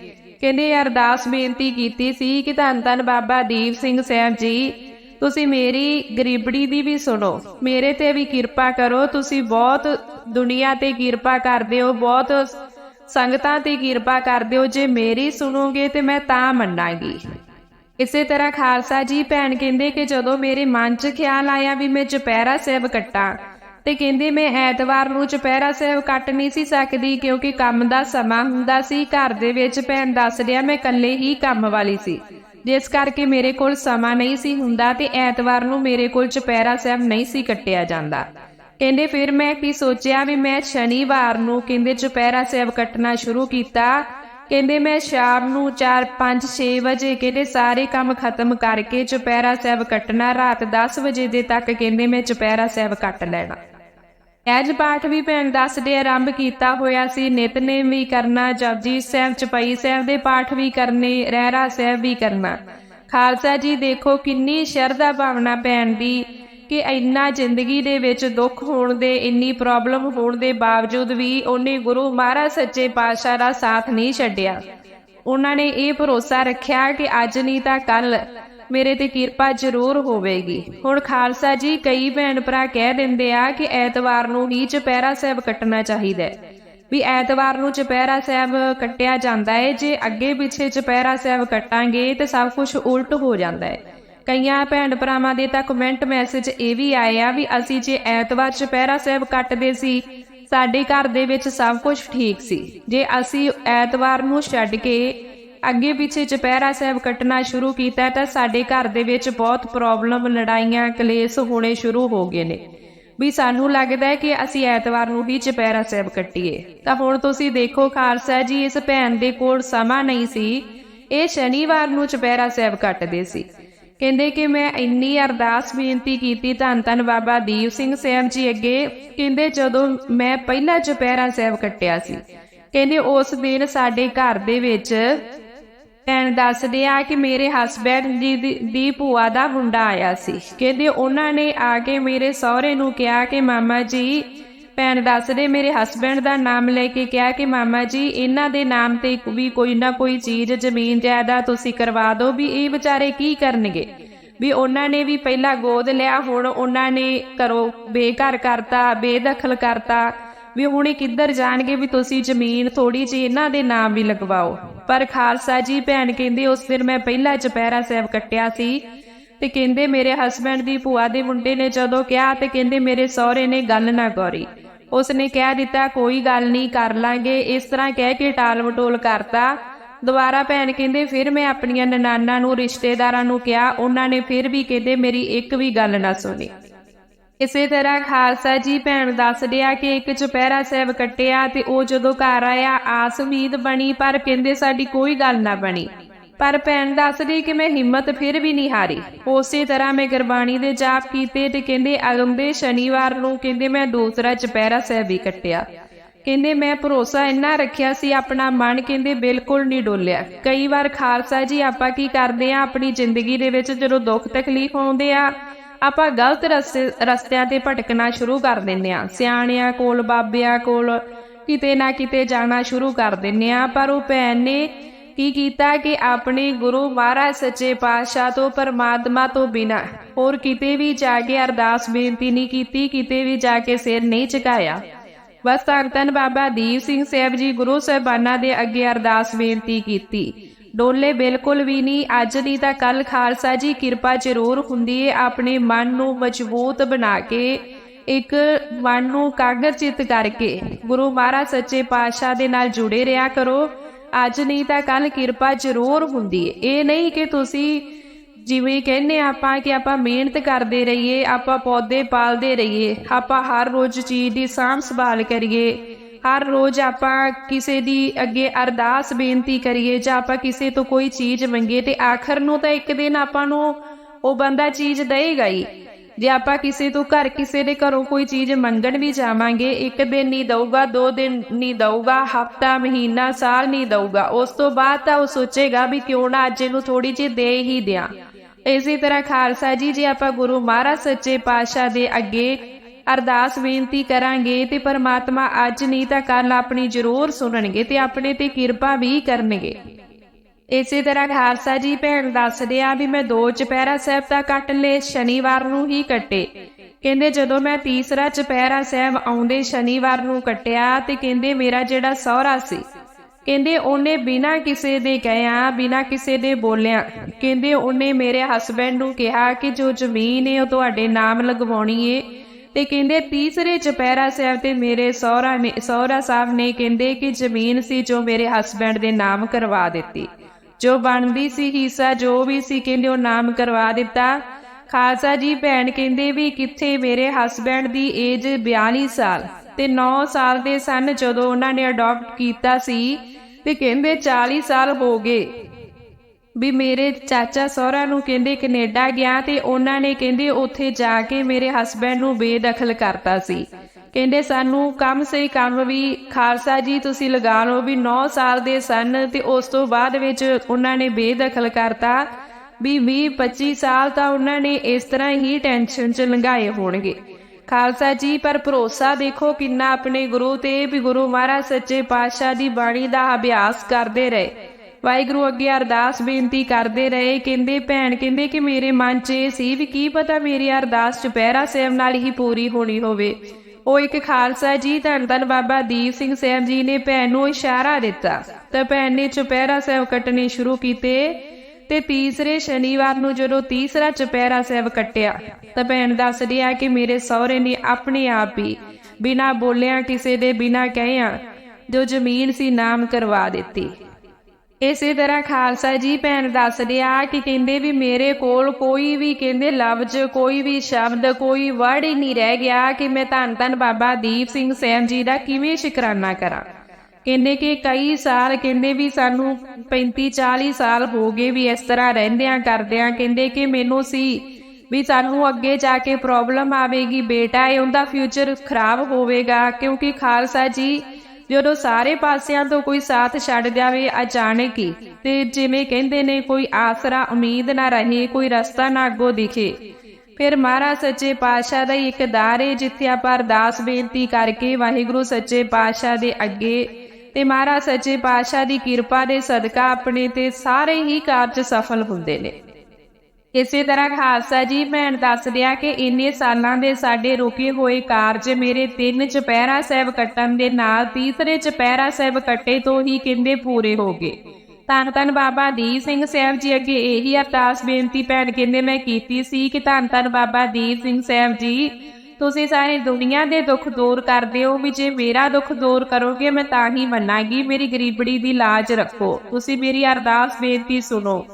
ਕਹਿੰਦੇ, ਅਰਦਾਸ ਬੇਨਤੀ ਕੀਤੀ ਸੀ ਕਿ ਧੰਨ ਧੰਨ ਬਾਬਾ ਦੀਪ ਸਿੰਘ ਸਾਹਿਬ ਜੀ, ਤੁਸੀਂ ਮੇਰੀ ਗਰੀਬੜੀ ਦੀ ਵੀ ਸੁਣੋ। ਮੇਰੇ ਤੇ ਵੀ ਕਿਰਪਾ ਕਰੋ। ਤੁਸੀਂ ਬਹੁਤ ਦੁਨੀਆ ਤੇ ਕਿਰਪਾ ਕਰਦੇ ਹੋ, ਬਹੁਤ ਸੰਗਤਾਂ ਤੇ ਕਿਰਪਾ ਕਰਦੇ ਹੋ। ਜੇ ਮੇਰੀ ਸੁਣੋਗੇ ਤੇ ਮੈਂ ਤਾਂ ਮੰਨਾਂਗੀ। ਇਸੇ ਤਰ੍ਹਾਂ ਖਾਲਸਾ ਜੀ ਭੈਣ ਕਹਿੰਦੇ ਕਿ ਜਦੋਂ ਮੇਰੇ ਮਨ 'ਚ ਖਿਆਲ ਆਇਆ ਵੀ ਮੈਂ ਚੁਪਹਿਰਾ ਸਾਹਿਬ ਕੱਟਾਂ ਤੇ ਕਹਿੰਦੇ, ਮੈਂ ਐਤਵਾਰ ਨੂੰ ਚੁਪਹਿਰਾ ਸਾਹਿਬ ਕੱਟ ਨਹੀਂ ਸੀ ਸਕਦੀ ਕਿਉਂਕਿ ਕੰਮ ਦਾ ਸਮਾਂ ਹੁੰਦਾ ਸੀ। ਘਰ ਦੇ ਵਿੱਚ ਭੈਣ ਦੱਸ ਰਿਹਾ ਮੈਂ ਇਕੱਲੇ ਹੀ ਕੰਮ ਵਾਲੀ ਸੀ। ਜਿਸ ਕਰਕੇ ਮੇਰੇ ਕੋਲ ਸਮਾਂ ਨਹੀਂ ਸੀ ਹੁੰਦਾ ਤੇ ਐਤਵਾਰ ਨੂੰ ਮੇਰੇ ਕੋਲ ਚੁਪਹਿਰਾ ਸਾਹਿਬ ਨਹੀਂ ਸੀ ਕੱਟਿਆ ਜਾਂਦਾ। ਕਹਿੰਦੇ, ਫਿਰ ਮੈਂ ਕੀ ਸੋਚਿਆ ਵੀ ਮੈਂ ਸ਼ਨੀਵਾਰ ਨੂੰ ਕਹਿੰਦੇ ਚੁਪਹਿਰਾ ਸਾਹਿਬ ਕੱਟਣਾ ਸ਼ੁਰੂ ਕੀਤਾ। ਕਹਿੰਦੇ, ਮੈਂ ਸ਼ਾਮ ਨੂੰ 4 5 6 ਵਜੇ ਕਹਿੰਦੇ ਸਾਰੇ ਕੰਮ ਖਤਮ ਕਰਕੇ ਚੁਪਹਿਰਾ ਸਾਹਿਬ ਕੱਟਣਾ। ਰਾਤ 10 ਵਜੇ ਦੇ ਤੱਕ ਕਹਿੰਦੇ ਮੈਂ ਚੁਪਹਿਰਾ ਸਾਹਿਬ ਕੱਟ ਲੈਣਾ। ਐਜ ਪਾਠ ਵੀ ਭੈਣ ਦੱਸਦੇ ਆਰੰਭ ਕੀਤਾ ਹੋਇਆ ਸੀ ਨਿਤਨੇਮ ਵੀ ਕਰਨਾ, ਜਪਜੀ ਸਾਹਿਬ, ਚਪਈ ਸਾਹਿਬ ਦੇ ਪਾਠ ਵੀ ਕਰਨੇ, ਰਹਿਰਾ ਸਾਹਿਬ ਵੀ ਕਰਨਾ। ਖਾਲਸਾ ਜੀ, ਦੇਖੋ ਕਿੰਨੀ ਸ਼ਰਧਾ ਭਾਵਨਾ ਭੈਣ ਦੀ ਕਿ ਇੰਨਾ ਜ਼ਿੰਦਗੀ ਦੇ ਵਿੱਚ ਦੁੱਖ ਹੋਣ ਦੇ, ਇੰਨੀ ਪ੍ਰੋਬਲਮ ਹੋਣ ਦੇ ਬਾਵਜੂਦ ਵੀ ਉਹਨੇ ਗੁਰੂ ਮਹਾਰਾਜ ਸੱਚੇ ਪਾਤਸ਼ਾਹ ਦਾ ਸਾਥ ਨਹੀਂ ਛੱਡਿਆ। ਉਹਨਾਂ ਨੇ ਇਹ ਭਰੋਸਾ ਰੱਖਿਆ ਕਿ ਅੱਜ ਨਹੀਂ ਤਾਂ ਕੱਲ ਮੇਰੇ ਤੇ ਕਿਰਪਾ ਜ਼ਰੂਰ ਹੋਵੇਗੀ। ਹੁਣ ਖਾਲਸਾ ਜੀ, ਕਈ ਭੈਣ ਭਰਾ ਕਹਿ ਦਿੰਦੇ ਆ ਕਿ ਐਤਵਾਰ ਨੂੰ ਹੀ ਚੁਪਹਿਰਾ ਸਾਹਿਬ ਕੱਟਣਾ ਚਾਹੀਦਾ ਹੈ। ਵੀ ਐਤਵਾਰ ਨੂੰ ਚੁਪਹਿਰਾ ਸਾਹਿਬ ਕੱਟਿਆ ਜਾਂਦਾ ਹੈ। ਜੇ ਅੱਗੇ ਪਿੱਛੇ ਚੁਪਹਿਰਾ ਸਾਹਿਬ ਕੱਟਾਂਗੇ ਤੇ ਸਭ ਕੁਝ ਉਲਟ ਹੋ ਜਾਂਦਾ ਹੈ। ਕਈਆਂ ਭੈਣ ਭਰਾਵਾਂ ਦੇ ਤਾਂ ਕਮੈਂਟ ਮੈਸੇਜ ਇਹ ਵੀ ਆਏ ਆ ਵੀ ਅਸੀਂ ਜੇ ਐਤਵਾਰ ਚੁਪਹਿਰਾ ਸਾਹਿਬ ਕੱਟਦੇ ਸੀ, ਸਾਡੇ ਘਰ ਦੇ ਵਿੱਚ ਸਭ ਕੁਝ ਠੀਕ ਸੀ। ਜੇ ਅਸੀਂ ਐਤਵਾਰ ਨੂੰ ਛੱਡ ਕੇ ਅੱਗੇ ਪਿੱਛੇ ਚੁਪਹਿਰਾ ਸਾਹਿਬ ਕੱਟਣਾ ਸ਼ੁਰੂ ਕੀਤਾ ਤਾਂ ਸਾਡੇ ਘਰ ਦੇ ਵਿੱਚ ਬਹੁਤ ਪ੍ਰੋਬਲਮ ਲੜਾਈਆਂ, ਕਲੇਸ਼ ਹੋਣੇ ਸ਼ੁਰੂ ਹੋ ਗਏ ਨੇ। ਵੀ ਸਾਨੂੰ ਲੱਗਦਾ ਹੈ ਕਿ ਅਸੀਂ ਐਤਵਾਰ ਨੂੰ ਹੀ ਚੁਪਹਿਰਾ ਸਾਹਿਬ ਕੱਟੀਏ। ਤਾਂ ਹੁਣ ਤੁਸੀਂ ਦੇਖੋ ਖਾਲਸਾ ਜੀ, ਇਸ ਭੈਣ ਦੇ ਕੋਲ ਸਮਾਂ ਨਹੀਂ ਸੀ। ਇਹ ਸ਼ਨੀਵਾਰ ਨੂੰ ਚੁਪਹਿਰਾ ਸਾਹਿਬ ਕੱਟਦੇ ਸੀ। ਕਹਿੰਦੇ ਕਿ ਮੈਂ ਇੰਨੀ ਅਰਦਾਸ ਬੇਨਤੀ ਕੀਤੀ ਧੰਨ ਧੰਨ ਬਾਬਾ ਦੀਪ ਸਿੰਘ ਸਾਹਿਬ ਜੀ ਅੱਗੇ। ਕਹਿੰਦੇ ਜਦੋਂ ਮੈਂ ਪਹਿਲਾ ਚੁਪਹਿਰਾ ਸਾਹਿਬ ਕੱਟਿਆ ਸੀ। ਕਹਿੰਦੇ ਉਸ ਦਿਨ ਸਾਡੇ ਘਰ ਦੇ ਵਿੱਚ ਭੈਣ ਦੱਸਦੇ ਆ ਕਿ ਮੇਰੇ ਹਸਬੈਂਡ ਜੀ ਦੀ, ਭੂਆ ਦਾ ਮੁੰਡਾ ਆਇਆ ਸੀ। ਕਹਿੰਦੇ ਉਹਨਾਂ ਨੇ ਆ ਕੇ ਮੇਰੇ ਸਹੁਰੇ ਨੂੰ ਕਿਹਾ ਕਿ ਮਾਮਾ ਜੀ ਭੈਣ ਦੱਸਦੇ ਮੇਰੇ ਹਸਬੈਂਡ ਦਾ ਨਾਮ ਲੈ ਕੇ ਕਿਹਾ ਕਿ ਮਾਮਾ ਜੀ ਇਹਨਾਂ ਦੇ ਨਾਮ ਤੇ ਵੀ ਕੋਈ ਨਾ ਕੋਈ ਚੀਜ਼ ਜ਼ਮੀਨ ਜਾਇਦਾਦ ਤੁਸੀਂ ਕਰਵਾ ਦਿਓ ਵੀ ਇਹ ਵਿਚਾਰੇ ਕੀ ਕਰਨਗੇ। ਵੀ ਉਹਨਾਂ ਨੇ ਵੀ ਪਹਿਲਾਂ ਗੋਦ ਲਿਆ ਹੁਣ ਉਹਨਾਂ ਨੇ ਘਰੋਂ ਬੇਘਰ ਕਰਤਾ ਬੇਦਖਲ ਕਰਤਾ। ਵੀ ਹੁਣ ਇਹ ਕਿੱਧਰ ਜਾਣਗੇ ਵੀ ਤੁਸੀਂ ਜ਼ਮੀਨ ਥੋੜੀ ਜਿਹੀ ਇਹਨਾਂ ਦੇ ਨਾਮ ਵੀ ਲਗਵਾਓ। ਪਰ ਖਾਲਸਾ ਜੀ ਭੈਣ ਕਹਿੰਦੇ ਉਸ ਦਿਨ ਮੈਂ ਪਹਿਲਾ ਚੁਪਹਿਰਾ ਸਾਹਿਬ ਕੱਟਿਆ ਸੀ ਤੇ ਕਹਿੰਦੇ ਮੇਰੇ ਹਸਬੰਡ ਦੀ ਭੂਆ ਦੇ ਮੁੰਡੇ ਨੇ ਜਦੋਂ ਕਿਹਾ ਤੇ ਕਹਿੰਦੇ ਮੇਰੇ ਸਹੁਰੇ ਨੇ ਗੱਲ ਨਾ ਕਰੀ। ਉਸ ਨੇ ਕਹਿ ਦਿੱਤਾ, ਕੋਈ ਗੱਲ ਨਹੀਂ, ਕਰ ਲਾਂਗੇ। ਇਸ ਤਰ੍ਹਾਂ ਕਹਿ ਕੇ ਟਾਲ ਮਟੋਲ ਕਰਤਾ। ਦੁਬਾਰਾ ਭੈਣ ਕਹਿੰਦੇ, ਫਿਰ ਮੈਂ ਆਪਣੀਆਂ ਨਨਾਨਾ ਨੂੰ, ਰਿਸ਼ਤੇਦਾਰਾਂ ਨੂੰ ਕਿਹਾ, ਉਹਨਾਂ ਨੇ ਫਿਰ ਵੀ ਕਹਿੰਦੇ ਮੇਰੀ ਇੱਕ ਵੀ ਗੱਲ ਨਾ ਸੁਣੀ। ਇਸੇ ਤਰ੍ਹਾਂ ਖਾਲਸਾ ਜੀ ਭੈਣ ਦੱਸ ਆ ਕਿ ਇੱਕ ਚੁਪਹਿਰਾ ਸਾਹਿਬ ਕੱਟਿਆ ਤੇ ਉਹ ਜਦੋਂ ਘਰ ਆਇਆ, ਆਸ ਉਮੀਦ ਬਣੀ, ਪਰ ਕਹਿੰਦੇ ਸਾਡੀ ਕੋਈ ਗੱਲ ਨਾ ਬਣੀ। ਪਰ ਭੈਣ ਦੱਸਦੀ ਕਿ ਮੈਂ ਹਿੰਮਤ ਫਿਰ ਵੀ ਨਹੀਂ ਹਾਰੀ। ਉਸੇ ਤਰ੍ਹਾਂ ਮੈਂ ਗੁਰਬਾਣੀ ਦੇ ਜਾਪ ਕੀਤੇ ਤੇ ਕਹਿੰਦੇ ਅਗੰਦੇ ਸ਼ਨੀਵਾਰ ਨੂੰ ਕਹਿੰਦੇ ਮੈਂ ਦੂਸਰਾ ਚੁਪਹਿਰਾ ਸਾਹਿਬ ਵੀ ਕੱਟਿਆ। ਕਹਿੰਦੇ ਮੈਂ ਭਰੋਸਾ ਇੰਨਾ ਰੱਖਿਆ ਸੀ, ਆਪਣਾ ਮਨ ਕਹਿੰਦੇ ਬਿਲਕੁਲ ਨਹੀਂ ਡੋਲਿਆ। ਕਈ ਵਾਰ ਖਾਲਸਾ ਜੀ ਆਪਾਂ ਕੀ ਕਰਦੇ ਆ, ਆਪਣੀ ਜ਼ਿੰਦਗੀ ਦੇ ਵਿੱਚ ਜਦੋਂ ਦੁੱਖ ਤਕਲੀਫ ਆਉਂਦੇ ਆ ਆਪਾਂ ਗਲਤ ਰਸਤਿਆਂ ਤੇ ਭਟਕਣਾ ਸ਼ੁਰੂ ਕਰ ਦਿੰਨੇ ਆ ਸਿਆਣਿਆਂ ਕੋਲ, ਬਾਬਿਆਂ ਕੋਲ ਕਿਤੇ ਨਾ ਕਿਤੇ ਜਾਣਾ ਸ਼ੁਰੂ ਕਰ ਦਿੰਨੇ ਆ ਪਰ ਉਹ ਭੈਣ ਨੇ ਕੀ ਕੀਤਾ ਕਿ ਆਪਣੇ ਗੁਰੂ ਮਹਾਰਾਜ ਸੱਚੇ ਪਾਤਸ਼ਾਹ ਤੋਂ, ਪਰਮਾਤਮਾ ਤੋਂ ਬਿਨਾ ਹੋਰ ਕਿਤੇ ਵੀ ਜਾ ਕੇ ਅਰਦਾਸ ਬੇਨਤੀ ਨਹੀਂ ਕੀਤੀ, ਕਿਤੇ ਵੀ ਜਾ ਕੇ ਸਿਰ ਨਹੀਂ ਝੁਕਾਇਆ। ਬਸ ਧੰਨ ਧੰਨ ਬਾਬਾ ਦੀਪ ਸਿੰਘ ਸਾਹਿਬ ਜੀ ਗੁਰੂ ਸਾਹਿਬਾਨਾਂ ਦੇ ਅੱਗੇ ਅਰਦਾਸ ਬੇਨਤੀ ਕੀਤੀ। ਡੋਲੇ ਬਿਲਕੁਲ ਵੀ ਨਹੀਂ। ਅੱਜ ਦੀ ਤਾਂ ਕੱਲ ਖਾਲਸਾ ਜੀ ਕਿਰਪਾ ਜ਼ਰੂਰ ਹੁੰਦੀ ਏ ਆਪਣੇ ਮਨ ਨੂੰ ਮਜ਼ਬੂਤ ਬਣਾ ਕੇ, ਇੱਕ ਮਨ ਨੂੰ ਕਾਗਰਚਿਤ ਕਰਕੇ। ਗੁਰੂ ਮਹਾਰਾਜ ਸੱਚੇ ਪਾਤਸ਼ਾਹ ਦੇ ਨਾਲ ਜੁੜੇ ਰਿਹਾ ਕਰੋ। ਅੱਜ ਨਹੀਂ ਤਾਂ ਕੱਲ ਕਿਰਪਾ ਜ਼ਰੂਰ ਹੁੰਦੀ ਏ। ਇਹ ਨਹੀਂ ਕਿ ਤੁਸੀਂ ਜਿਵੇਂ ਕਹਿੰਨੇ ਆਪਾਂ ਕਿ ਆਪਾਂ ਮਿਹਨਤ ਕਰਦੇ ਰਹੀਏ, ਆਪਾਂ ਪੌਦੇ ਪਾਲਦੇ ਰਹੀਏ, ਆਪਾਂ ਹਰ ਰੋਜ਼ ਚੀਜ਼ ਦੀ ਸਾਂਭ ਸੰਭਾਲ ਕਰੀਏ। ਹਰ ਰੋਜ਼ ਆਪਾਂ ਕਿਸੇ ਦੀ ਅੱਗੇ ਅਰਦਾਸ ਬੇਨਤੀ ਕਰੀਏ ਜਾਂ ਆਪਾਂ ਕਿਸੇ ਤੋਂ ਕੋਈ ਚੀਜ਼ ਮੰਗੀਏ ਤੇ ਆਖਰ ਨੂੰ ਤਾਂ ਇੱਕ ਦਿਨ ਆਪਾਂ ਨੂੰ ਉਹ ਬੰਦਾ ਚੀਜ਼ ਦੇਏਗਾ ਹੀ। ਜੇ ਆਪਾਂ ਕਿਸੇ ਤੋਂ ਘਰ ਕਿਸੇ ਦੇ ਘਰੋਂ ਕੋਈ ਚੀਜ਼ ਮੰਗਣ ਵੀ ਜਾਵਾਂਗੇ, ਇੱਕ ਦਿਨ ਨਹੀਂ ਦਊਗਾ, ਦੋ ਦਿਨ ਨਹੀਂ ਦਊਗਾ, ਹਫਤਾ, ਮਹੀਨਾ, ਸਾਲ ਨਹੀਂ ਦਊਗਾ। ਉਸ ਤੋਂ ਬਾਅਦ ਤਾਂ ਉਹ ਸੋਚੇਗਾ ਵੀ ਕਿਉਂ ਨਾ ਅੱਜ ਇਹਨੂੰ ਥੋੜੀ ਜਿਹੀ ਦੇ ਹੀ ਦਿਆਂ। ਇਸੇ ਤਰ੍ਹਾਂ ਖਾਲਸਾ ਜੀ, ਜੇ ਆਪਾਂ ਗੁਰੂ ਮਹਾਰਾਜ ਸੱਚੇ ਪਾਤਸ਼ਾਹ ਦੇ ਅੱਗੇ ਅਰਦਾਸ ਬੇਨਤੀ ਕਰਾਂਗੇ ਤੇ ਪਰਮਾਤਮਾ ਅੱਜ ਨਹੀਂ ਤਾਂ ਕੱਲ ਆਪਣੀ ਜ਼ਰੂਰ ਸੁਣਨਗੇ ਤੇ ਆਪਣੇ ਤੇ ਕਿਰਪਾ ਵੀ ਕਰਨਗੇ। ਇਸੇ ਤਰ੍ਹਾਂ ਖਾਲਸਾ ਜੀ ਭੈਣ ਦੱਸਦੇ ਆ ਵੀ ਮੈਂ ਦੋ ਚੁਪਹਿਰਾ ਸਾਹਿਬ ਤਾਂ ਕੱਟ ਲਏ, ਸ਼ਨੀਵਾਰ ਨੂੰ ਹੀ ਕੱਟੇ। ਕਹਿੰਦੇ ਜਦੋਂ ਮੈਂ ਤੀਸਰਾ ਚੁਪਹਿਰਾ ਸਾਹਿਬ ਆਉਂਦੇ ਸ਼ਨੀਵਾਰ ਨੂੰ ਕੱਟਿਆ ਤੇ ਕਹਿੰਦੇ ਮੇਰਾ ਜਿਹੜਾ ਸਹੁਰਾ ਸੀ, ਕਹਿੰਦੇ ਉਹਨੇ ਬਿਨਾਂ ਕਿਸੇ ਦੇ ਕਹਿਆ ਬਿਨਾਂ ਕਿਸੇ ਦੇ ਬੋਲਿਆ। ਕਹਿੰਦੇ ਉਹਨੇ ਮੇਰੇ ਹਸਬੰਡ ਨੂੰ ਕਿਹਾ ਕਿ ਜੋ ਜ਼ਮੀਨ ਹੈ ਉਹ ਤੁਹਾਡੇ ਨਾਮ ਲਗਵਾਉਣੀ ਏ ਤੇ ਕਹਿੰਦੇ ਤੀਸਰੇ ਚੁਪਹਿਰਾ ਸਾਹਿਬ ਤੇ ਮੇਰੇ ਸਹੁਰਾ ਸਹੁਰਾ ਸਾਹਿਬ ਨੇ ਕਹਿੰਦੇ ਕਿ ਜ਼ਮੀਨ ਸੀ ਜੋ ਮੇਰੇ ਹਸਬੰਡ ਦੇ ਨਾਮ ਕਰਵਾ ਦਿੱਤੀ। ਜੋ ਬਣਦੀ ਸੀ ਹਿੱਸਾ, ਜੋ ਵੀ ਸੀ ਕਹਿੰਦੇ ਉਹ ਨਾਮ ਕਰਵਾ ਦਿੱਤਾ। ਖਾਲਸਾ ਜੀ ਭੈਣ ਕਹਿੰਦੇ ਵੀ ਕਿੱਥੇ ਮੇਰੇ ਹਸਬੰਡ ਦੀ ਏਜ 42 ਸਾਲ ਤੇ 9 ਸਾਲ ਦੇ ਸਨ ਜਦੋਂ ਉਹਨਾਂ ਨੇ ਅਡਾਪਟ ਕੀਤਾ ਸੀ ਤੇ ਕਹਿੰਦੇ 40 ਸਾਲ ਹੋ ਗਏ। ਵੀ ਮੇਰੇ ਚਾਚਾ ਸਹੁਰਾ ਨੂੰ ਕਹਿੰਦੇ ਕੈਨੇਡਾ ਗਿਆ ਤੇ ਉਹਨਾਂ ਨੇ ਕਹਿੰਦੇ ਉੱਥੇ ਜਾ ਕੇ ਮੇਰੇ ਹਸਬੰਡ ਨੂੰ ਬੇਦਖਲ ਕਰਤਾ ਸੀ। ਕਹਿੰਦੇ ਸਾਨੂੰ ਕੰਮ ਸੇ ਕੰਮ ਵੀ ਖਾਲਸਾ ਜੀ ਤੁਸੀਂ ਲਗਾ ਲਓ ਵੀ 9 ਸਾਲ ਦੇ ਸਨ ਤੇ ਉਸ ਤੋਂ ਬਾਅਦ ਵਿੱਚ ਉਹਨਾਂ ਨੇ ਬੇਦਖਲ ਕਰਤਾ। ਵੀ 20 25 ਸਾਲ ਤਾਂ ਉਹਨਾਂ ਨੇ ਇਸ ਤਰ੍ਹਾਂ ਹੀ ਟੈਨਸ਼ਨ 'ਚ ਲੰਘਾਏ ਹੋਣਗੇ। ਖਾਲਸਾ ਜੀ, ਪਰ ਭਰੋਸਾ ਦੇਖੋ ਕਿੰਨਾ ਆਪਣੇ ਗੁਰੂ ਤੇ ਵੀ ਗੁਰੂ ਮਹਾਰਾਜ ਸੱਚੇ ਪਾਤਸ਼ਾਹ ਦੀ ਬਾਣੀ ਦਾ ਅਭਿਆਸ ਕਰਦੇ ਰਹੇ। ਵਾਹਿਗੁਰੂ ਅੱਗੇ ਅਰਦਾਸ ਬੇਨਤੀ ਕਰਦੇ ਰਹੇ, ਕਹਿੰਦੇ, ਭੈਣ, ਕਹਿੰਦੇ ਕਿ ਮੇਰੇ ਮਨ 'ਚ ਇਹ ਸੀ ਵੀ ਕੀ ਪਤਾ ਮੇਰੀ ਅਰਦਾਸ ਚੁਪਹਿਰਾ ਸਾਹਿਬ ਨਾਲ ਹੀ ਪੂਰੀ ਹੋਣੀ ਹੋਵੇ। ਉਹ ਇੱਕ ਖਾਲਸਾ ਜੀ, ਧੰਨ ਧੰਨ ਬਾਬਾ ਦੀਪ ਸਿੰਘ ਸਾਹਿਬ ਜੀ ਨੇ ਭੈਣ ਨੂੰ ਇਸ਼ਾਰਾ ਦਿੱਤਾ। ਤਾਂ ਭੈਣ ਨੇ ਚੁਪਹਿਰਾ ਸਾਹਿਬ ਕੱਟਣੇ ਸ਼ੁਰੂ ਕੀਤੇ ਤੇ ਤੀਸਰੇ ਸ਼ਨੀਵਾਰ ਨੂੰ ਜਦੋਂ ਤੀਸਰਾ ਚੁਪਹਿਰਾ ਸਾਹਿਬ ਕੱਟਿਆ, ਤਾਂ ਭੈਣ ਦੱਸਦੀ ਆ ਕਿ ਮੇਰੇ ਸਹੁਰੇ ਨੇ ਆਪਣੇ ਆਪ ਹੀ ਬਿਨਾਂ ਬੋਲਿਆ, ਕਿਸੇ ਦੇ ਬਿਨਾ ਕਹਿਆ, ਜੋ ਜ਼ਮੀਨ ਸੀ ਨਾਮ ਕਰਵਾ ਦਿੱਤੀ। ਇਸੇ ਤਰ੍ਹਾਂ ਖਾਲਸਾ ਜੀ ਭੈਣ ਦੱਸਦੇ ਆ ਕਿ ਕਹਿੰਦੇ ਵੀ ਮੇਰੇ ਕੋਲ ਕੋਈ ਵੀ ਕਹਿੰਦੇ ਲਫ਼ਜ਼, ਕੋਈ ਵੀ ਸ਼ਬਦ, ਕੋਈ ਵਰਡ ਹੀ ਨਹੀਂ ਰਹਿ ਗਿਆ ਕਿ ਮੈਂ ਧੰਨ ਧੰਨ ਬਾਬਾ ਦੀਪ ਸਿੰਘ ਸੈਨ ਜੀ ਦਾ ਕਿਵੇਂ ਸ਼ੁਕਰਾਨਾ ਕਰਾਂ। ਕਹਿੰਦੇ ਕਿ ਕਈ ਸਾਲ ਕਹਿੰਦੇ ਵੀ ਸਾਨੂੰ 35 40 ਸਾਲ ਹੋ ਗਏ ਵੀ ਇਸ ਤਰ੍ਹਾਂ ਰਹਿੰਦਿਆਂ ਕਰਦਿਆਂ ਕਹਿੰਦੇ ਕਿ ਮੈਨੂੰ ਸੀ ਵੀ ਸਾਨੂੰ ਅੱਗੇ ਜਾ ਕੇ ਪ੍ਰੋਬਲਮ ਆਵੇਗੀ, ਬੇਟਾ, ਇਹ ਉਹਦਾ ਫਿਊਚਰ ਖਰਾਬ ਹੋਵੇਗਾ ਕਿਉਂਕਿ ਖਾਲਸਾ ਜੀ ਜਦੋਂ ਸਾਰੇ ਪਾਸਿਆਂ ਤੋਂ ਕੋਈ ਸਾਥ ਛੱਡ ਜਾਵੇ ਅਚਾਨਕ ਹੀ, ਤੇ ਜਿਵੇਂ ਕਹਿੰਦੇ ਨੇ, ਕੋਈ ਆਸਰਾ ਉਮੀਦ ਨਾ ਰਹੇ, ਕੋਈ ਰਸਤਾ ਨਾ ਅੱਗੋਂ ਦਿਖੇ। ਫਿਰ ਮਹਾਰਾਜ ਸੱਚੇ ਪਾਤਸ਼ਾਹ ਦਾ ਹੀ ਇੱਕ ਦਾਰ ਹੈ ਜਿੱਥੇ ਆਪਾਂ ਅਰਦਾਸ ਬੇਨਤੀ ਕਰਕੇ ਵਾਹਿਗੁਰੂ ਸੱਚੇ ਪਾਤਸ਼ਾਹ ਦੇ ਅੱਗੇ ਤੇ ਮਹਾਰਾਜ ਸੱਚੇ ਪਾਤਸ਼ਾਹ ਦੀ ਕਿਰਪਾ ਦੇ ਸਦਕਾ ਆਪਣੇ ਤੇ ਸਾਰੇ ਹੀ ਕਾਰਜ ਸਫਲ ਹੁੰਦੇ ਨੇ। ਇਸੇ ਤਰ੍ਹਾਂ ਖਾਲਸਾ ਜੀ, ਭੈਣ ਦੱਸਦੇ ਆ ਕਿ ਇੰਨੇ ਸਾਲਾਂ ਦੇ ਸਾਡੇ ਰੁਕੇ ਹੋਏ ਕਾਰਜ ਮੇਰੇ ਤਿੰਨ ਚੁਪਹਿਰਾ ਸਾਹਿਬ ਕੱਟਣ ਦੇ ਨਾਲ ਤੀਸਰੇ ਚੁਪਹਿਰਾ ਸਾਹਿਬ ਕੱਟੇ ਤੋਂ ਹੀ ਕਹਿੰਦੇ ਪੂਰੇ ਹੋ ਗਏ। ਧੰਨ ਧੰਨ ਬਾਬਾ ਦੀਪ ਸਿੰਘ ਸਾਹਿਬ ਜੀ, ਅੱਗੇ ਇਹੀ ਅਰਦਾਸ ਬੇਨਤੀ ਭੈਣ ਕਹਿੰਦੇ ਮੈਂ ਕੀਤੀ ਸੀ ਕਿ ਧੰਨ ਧੰਨ ਬਾਬਾ ਦੀਪ ਸਿੰਘ ਸਾਹਿਬ ਜੀ, ਤੁਸੀਂ ਸਾਰੇ ਦੁਨੀਆ ਦੇ ਦੁੱਖ ਦੂਰ ਕਰਦੇ ਹੋ ਵੀ ਜੇ ਮੇਰਾ ਦੁੱਖ ਦੂਰ ਕਰੋਗੇ ਮੈਂ ਤਾਂ ਹੀ ਮੰਨਾਂਗੀ, ਮੇਰੀ ਗਰੀਬੜੀ ਦੀ ਲਾਜ ਰੱਖੋ। ਤੁਸੀਂ ਮੇਰੀ ਅਰਦਾਸ ਬੇਨਤੀ ਸੁਣੋ।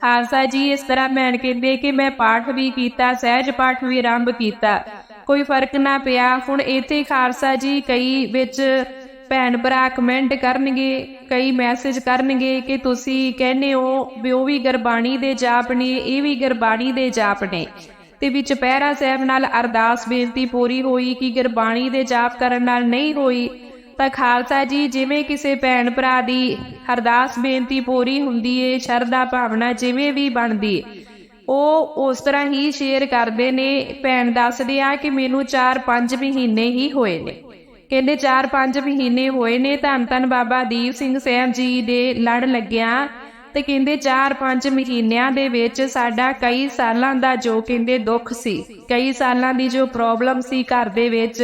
ਖਾਲਸਾ ਜੀ, ਇਸ ਤਰ੍ਹਾਂ ਮੈਂ ਕਹਿੰਦੇ ਕਿ ਮੈਂ ਪਾਠ ਵੀ ਕੀਤਾ, ਸਹਿਜ ਪਾਠ ਵੀ ਆਰੰਭ ਕੀਤਾ। ਕੋਈ ਫ਼ਰਕ ਨਾ ਪਿਆ। ਹੁਣ ਇੱਥੇ ਖਾਲਸਾ ਜੀ ਕਈ ਵਿੱਚ ਭੈਣ ਭਰਾ ਕਮੈਂਟ ਕਰਨਗੇ, ਕਈ ਮੈਸੇਜ ਕਰਨਗੇ ਕਿ ਤੁਸੀਂ ਕਹਿੰਦੇ ਹੋ ਵੀ ਉਹ ਵੀ ਗਰਬਾਣੀ ਦੇ ਜਾਪ ਨੇ, ਇਹ ਵੀ ਗਰਬਾਣੀ ਦੇ ਜਾਪ ਨੇ। ਤੇ ਵਿੱਚ ਪਹਿਰਾ ਸਾਹਿਬ ਨਾਲ ਅਰਦਾਸ ਬੇਨਤੀ ਪੂਰੀ ਹੋਈ ਕਿ ਗਰਬਾਣੀ ਦੇ ਜਾਪ ਕਰਨ ਨਾਲ ਨਹੀਂ ਹੋਈ। ਤਾਂ ਖਾਲਸਾ ਜੀ, ਜਿਵੇਂ ਕਿਸੇ ਭੈਣ ਭਰਾ ਦੀ ਅਰਦਾਸ ਬੇਨਤੀ ਪੂਰੀ ਹੁੰਦੀ ਏ, ਸ਼ਰਧਾ ਭਾਵਨਾ ਜਿਵੇਂ ਵੀ ਬਣਦੀ। ਉਹ ਉਸ ਤਰ੍ਹਾਂ ਹੀ ਸ਼ੇਅਰ ਕਰਦੇ ਨੇ, ਭੈਣ ਦੱਸਦੇ ਆ ਕਿ ਮੈਨੂੰ 4-5 ਮਹੀਨੇ ਹੀ ਹੋਏ ਨੇ। ਕਹਿੰਦੇ 4-5 ਮਹੀਨੇ ਹੋਏ ਨੇ, ਧੰਨ ਧੰਨ ਬਾਬਾ ਦੀਪ ਸਿੰਘ ਸਾਹਿਬ ਜੀ ਦੇ ਲੜ ਲੱਗਿਆ। ਤੇ ਕਹਿੰਦੇ 4-5 ਮਹੀਨਿਆਂ ਦੇ ਵਿੱਚ ਸਾਡਾ ਕਈ ਸਾਲਾਂ ਦਾ ਜੋ ਕਹਿੰਦੇ ਦੁੱਖ ਸੀ, ਕਈ ਸਾਲਾਂ ਦੀ ਜੋ ਪ੍ਰੋਬਲਮ ਸੀ ਘਰ ਦੇ ਵਿੱਚ,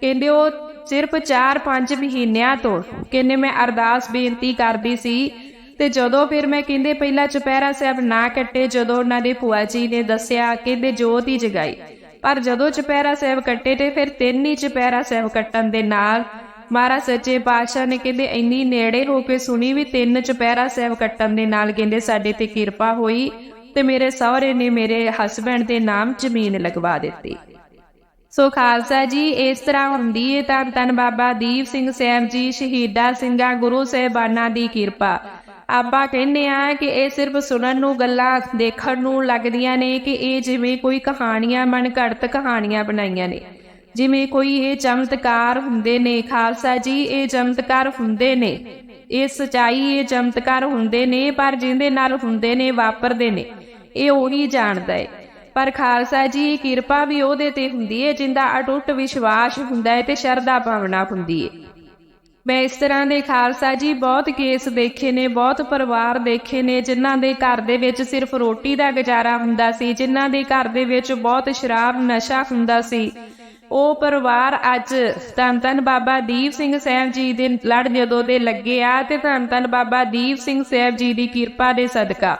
ਕਹਿੰਦੇ ਉਹ ਸਿਰਫ 4-5 ਮਹੀਨਿਆਂ ਤੋਂ ਕਹਿੰਦੇ ਮੈਂ ਅਰਦਾਸ ਬੇਨਤੀ ਕਰਦੀ ਸੀ ਤੇ ਜਦੋਂ ਫਿਰ ਮੈਂ ਕਹਿੰਦੇ ਪਹਿਲਾ ਚੁਪਹਿਰਾ ਸਾਹਿਬ ਨਾ ਕੱਟੇ, ਜਦੋਂ ਉਹਨਾਂ ਦੇ ਭੂਆ ਜੀ ਨੇ ਦੱਸਿਆ, ਕਹਿੰਦੇ ਜੋਤ ਹੀ ਜਗਾਈ। ਪਰ ਜਦੋਂ ਚੁਪਹਿਰਾ ਸਾਹਿਬ ਕੱਟੇ ਤੇ ਫਿਰ ਤਿੰਨ ਹੀ ਚੁਪਹਿਰਾ ਸਾਹਿਬ ਕੱਟਣ ਦੇ ਨਾਲ ਮਹਾਰਾਜ ਸੱਚੇ ਪਾਤਸ਼ਾਹ ਨੇ ਕਹਿੰਦੇ ਇੰਨੀ ਨੇੜੇ ਹੋ ਕੇ ਸੁਣੀ ਵੀ ਤਿੰਨ ਚੁਪਹਿਰਾ ਸਾਹਿਬ ਕੱਟਣ ਦੇ ਨਾਲ ਕਹਿੰਦੇ ਸਾਡੇ ਤੇ ਕਿਰਪਾ ਹੋਈ ਤੇ ਮੇਰੇ ਸਹੁਰੇ ਨੇ ਮੇਰੇ ਹਸਬੰਡ ਦੇ ਨਾਮ ਜ਼ਮੀਨ ਲਗਵਾ ਦਿੱਤੀ। ਸੋ ਖਾਲਸਾ ਜੀ, ਇਸ ਤਰ੍ਹਾਂ ਹੁੰਦੀ ਏ ਤਾਂ ਤਨ ਬਾਬਾ ਦੀਪ ਸਿੰਘ ਸਾਹਿਬ ਜੀ, ਸ਼ਹੀਦਾਂ ਸਿੰਘਾਂ, ਗੁਰੂ ਸਾਹਿਬਾਨਾਂ ਦੀ ਕਿਰਪਾ। ਆਪਾਂ ਕਹਿੰਦੇ ਆ ਕਿ ਇਹ ਸਿਰਫ ਸੁਣਨ ਨੂੰ, ਗੱਲਾਂ ਦੇਖਣ ਨੂੰ ਲੱਗਦੀਆਂ ਨੇ ਕਿ ਇਹ ਜਿਵੇਂ ਕੋਈ ਕਹਾਣੀਆਂ ਮਨ ਘੜਤ ਕਹਾਣੀਆਂ ਬਣਾਈਆਂ ਨੇ। ਜਿਵੇਂ ਕੋਈ ਇਹ ਚਮਤਕਾਰ ਹੁੰਦੇ ਨੇ, ਖਾਲਸਾ ਜੀ, ਇਹ ਚਮਤਕਾਰ ਹੁੰਦੇ ਨੇ। ਇਹ ਸਚਾਈ, ਇਹ ਚਮਤਕਾਰ ਹੁੰਦੇ ਨੇ, ਪਰ ਜਿੰਦੇ ਨਾਲ ਹੁੰਦੇ ਨੇ, ਵਾਪਰਦੇ ਨੇ। ਇਹ ਉਹੀ ਜਾਣਦਾ ਏ। ਪਰ ਖਾਲਸਾ ਜੀ, ਕਿਰਪਾ ਵੀ ਉਹਦੇ ਤੇ ਹੁੰਦੀ ਹੈ ਜਿੰਦਾ ਅਟੁੱਟ ਵਿਸ਼ਵਾਸ ਹੁੰਦਾ ਹੈ ਤੇ ਸ਼ਰਧਾ ਭਾਵਨਾ ਹੁੰਦੀ ਹੈ ਮੈਂ ਇਸ ਤਰ੍ਹਾਂ ਦੇ ਖਾਲਸਾ ਜੀ ਬਹੁਤ ਕੇਸ ਦੇਖੇ ਨੇ, ਬਹੁਤ ਪਰਿਵਾਰ ਦੇਖੇ ਨੇ, ਜਿਨ੍ਹਾਂ ਦੇ ਘਰ ਦੇ ਵਿੱਚ ਸਿਰਫ ਰੋਟੀ ਦਾ ਗੁਜ਼ਾਰਾ ਹੁੰਦਾ ਸੀ, ਜਿਨ੍ਹਾਂ ਦੇ ਘਰ ਦੇ ਵਿੱਚ ਬਹੁਤ ਸ਼ਰਾਬ ਨਸ਼ਾ ਹੁੰਦਾ ਸੀ। ਉਹ ਪਰਿਵਾਰ ਅੱਜ ਧੰਨ ਧੰਨ ਬਾਬਾ ਦੀਪ ਸਿੰਘ ਸਾਹਿਬ ਜੀ ਦੇ ਲੜ ਜਦੋਂ ਦੇ ਲੱਗੇ ਆ, ਤੇ ਧੰਨ ਧੰਨ ਬਾਬਾ ਦੀਪ ਸਿੰਘ ਸਾਹਿਬ ਜੀ ਦੀ ਕਿਰਪਾ ਦੇ ਸਦਕਾ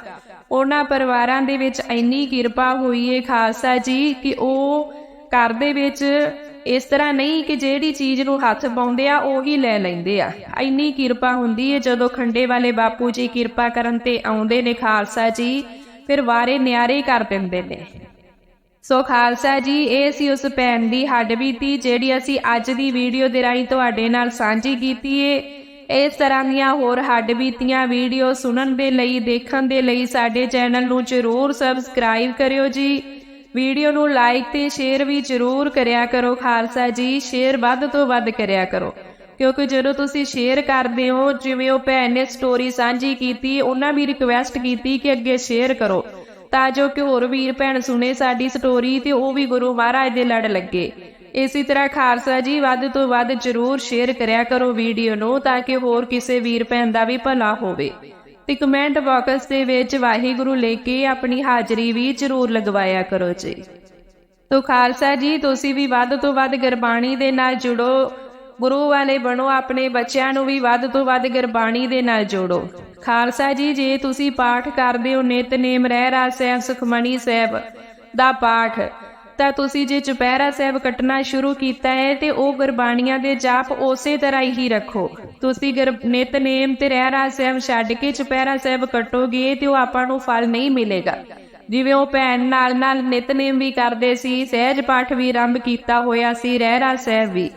ਉਹਨਾਂ ਪਰਿਵਾਰਾਂ ਦੇ ਵਿੱਚ ਇੰਨੀ ਕਿਰਪਾ ਹੋਈ ਏ ਖਾਲਸਾ ਜੀ ਕਿ ਉਹ ਘਰ ਦੇ ਵਿੱਚ ਇਸ ਤਰ੍ਹਾਂ ਨਹੀਂ ਕਿ ਜਿਹੜੀ ਚੀਜ਼ ਨੂੰ ਹੱਥ ਪਾਉਂਦੇ ਆ, ਉਹੀ ਲੈ ਲੈਂਦੇ ਆ। ਇੰਨੀ ਕਿਰਪਾ ਹੁੰਦੀ ਏ ਜਦੋਂ ਖੰਡੇ ਵਾਲੇ ਬਾਪੂ ਜੀ ਕਿਰਪਾ ਕਰਨ ਤੇ ਆਉਂਦੇ ਨੇ ਖਾਲਸਾ ਜੀ, ਫਿਰ ਵਾਰੇ ਨਿਆਰੇ ਕਰ ਦਿੰਦੇ ਨੇ। ਸੋ ਖਾਲਸਾ ਜੀ, ਇਹ ਸੀ ਉਸ ਭੈਣ ਦੀ ਹੱਡ ਬੀਤੀ ਜਿਹੜੀ ਅਸੀਂ ਅੱਜ ਦੀ ਵੀਡੀਓ ਦੇ ਰਾਹੀਂ ਤੁਹਾਡੇ ਨਾਲ ਸਾਂਝੀ ਕੀਤੀ ਏ। ਇਸ ਤਰ੍ਹਾਂ ਦੀਆਂ ਹੋਰ ਹੱਡ ਬੀਤੀਆਂ ਵੀਡੀਓ ਸੁਣਨ ਦੇ ਲਈ, ਦੇਖਣ ਦੇ ਲਈ ਸਾਡੇ ਚੈਨਲ ਨੂੰ ਜ਼ਰੂਰ ਸਬਸਕ੍ਰਾਈਬ ਕਰਿਓ ਜੀ। ਵੀਡੀਓ ਨੂੰ ਲਾਈਕ ਤੇ ਸ਼ੇਅਰ ਵੀ ਜ਼ਰੂਰ ਕਰਿਆ ਕਰੋ, ਖਾਲਸਾ ਜੀ। ਸ਼ੇਅਰ ਵੱਧ ਤੋਂ ਵੱਧ ਕਰਿਆ ਕਰੋ। ਕਿਉਂਕਿ ਜਦੋਂ ਤੁਸੀਂ ਸ਼ੇਅਰ ਕਰਦੇ ਹੋ, ਜਿਵੇਂ ਉਹ ਭੈਣ ਨੇ ਸਟੋਰੀ ਸਾਂਝੀ ਕੀਤੀ, ਉਹਨਾਂ ਵੀ ਰਿਕਵੈਸਟ ਕੀਤੀ ਕਿ ਅੱਗੇ ਸ਼ੇਅਰ ਕਰੋ। ਤਾਂ ਜੋ ਕਿ ਹੋਰ ਵੀਰ ਭੈਣ ਸੁਣੇ ਸਾਡੀ ਸਟੋਰੀ ਤੇ ਉਹ ਵੀ ਗੁਰੂ ਮਹਾਰਾਜ ਦੇ ਲੜ ਲੱਗੇ। ਇਸੇ ਤਰ੍ਹਾਂ ਖਾਲਸਾ ਜੀ, ਵੱਧ ਤੋਂ ਵੱਧ ਜਰੂਰ ਸ਼ੇਅਰ ਕਰਿਆ ਕਰੋ ਵੀਡੀਓ ਨੂੰ ਤਾਂ ਕਿ ਹੋਰ ਕਿਸੇ ਵੀਰ ਭੈਣ ਦਾ ਵੀ ਭਲਾ ਹੋਵੇ। ਤੇ ਕਮੈਂਟ ਬਾਕਸ ਦੇ ਵਿੱਚ ਵਾਹਿਗੁਰੂ ਲੈ ਕੇ ਆਪਣੀ ਹਾਜ਼ਰੀ ਵੀ ਜਰੂਰ ਲਗਵਾਇਆ ਕਰੋ ਜੀ। ਤੋ ਖਾਲਸਾ ਜੀ, ਤੁਸੀਂ ਵੀ ਵੱਧ ਤੋਂ ਵੱਧ ਗੁਰਬਾਣੀ ਦੇ ਨਾਲ ਜੁੜੋ। ਗੁਰੂ ਵਾਲੇ ਬਣੋ, ਆਪਣੇ ਬੱਚਿਆਂ ਨੂੰ ਵੀ ਵੱਧ ਤੋਂ ਵੱਧ ਗੁਰਬਾਣੀ ਦੇ ਨਾਲ ਜੋੜੋ। ਖਾਲਸਾ ਜੀ, ਜੇ ਤੁਸੀਂ ਪਾਠ ਕਰਦੇ ਹੋ ਨਿਤਨੇਮ ਰਹਿ ਰਾ ਸਾਹਿਬ ਸੁਖਮਣੀ ਸਾਹਿਬ ਦਾ ਪਾਠ ਤਾਂ ਤੁਸੀਂ ਜੇ ਚੁਪਹਿਰਾ ਸਾਹਿਬ ਕੱਟਣਾ ਸ਼ੁਰੂ ਕੀਤਾ ਹੈ ਤੇ ਉਹ ਗੁਰਬਾਣੀਆਂ ਦੇ ਜਾਪ ਉਸੇ ਤਰ੍ਹਾਂ ਹੀ ਰੱਖੋ। ਤੁਸੀਂ ਨਿਤਨੇਮ ਤੇ ਰਹਿ ਸਾਹਿਬ ਛੱਡ ਕੇ ਚੁਪਹਿਰਾ ਸਾਹਿਬ ਕੱਟੋਗੇ ਤੇ ਉਹ ਆਪਾਂ ਨੂੰ ਫਲ ਨਹੀਂ ਮਿਲੇਗਾ। ਜਿਵੇਂ ਉਹ ਭੈਣ ਨਾਲ ਨਾਲ ਨਿਤਨੇਮ ਵੀ ਕਰਦੇ ਸੀ, ਸਹਿਜ ਪਾਠ ਵੀ ਆਰੰਭ ਕੀਤਾ ਹੋਇਆ ਸੀ, ਰਹਿਰਾ ਸਾਹਿਬ ਵੀ।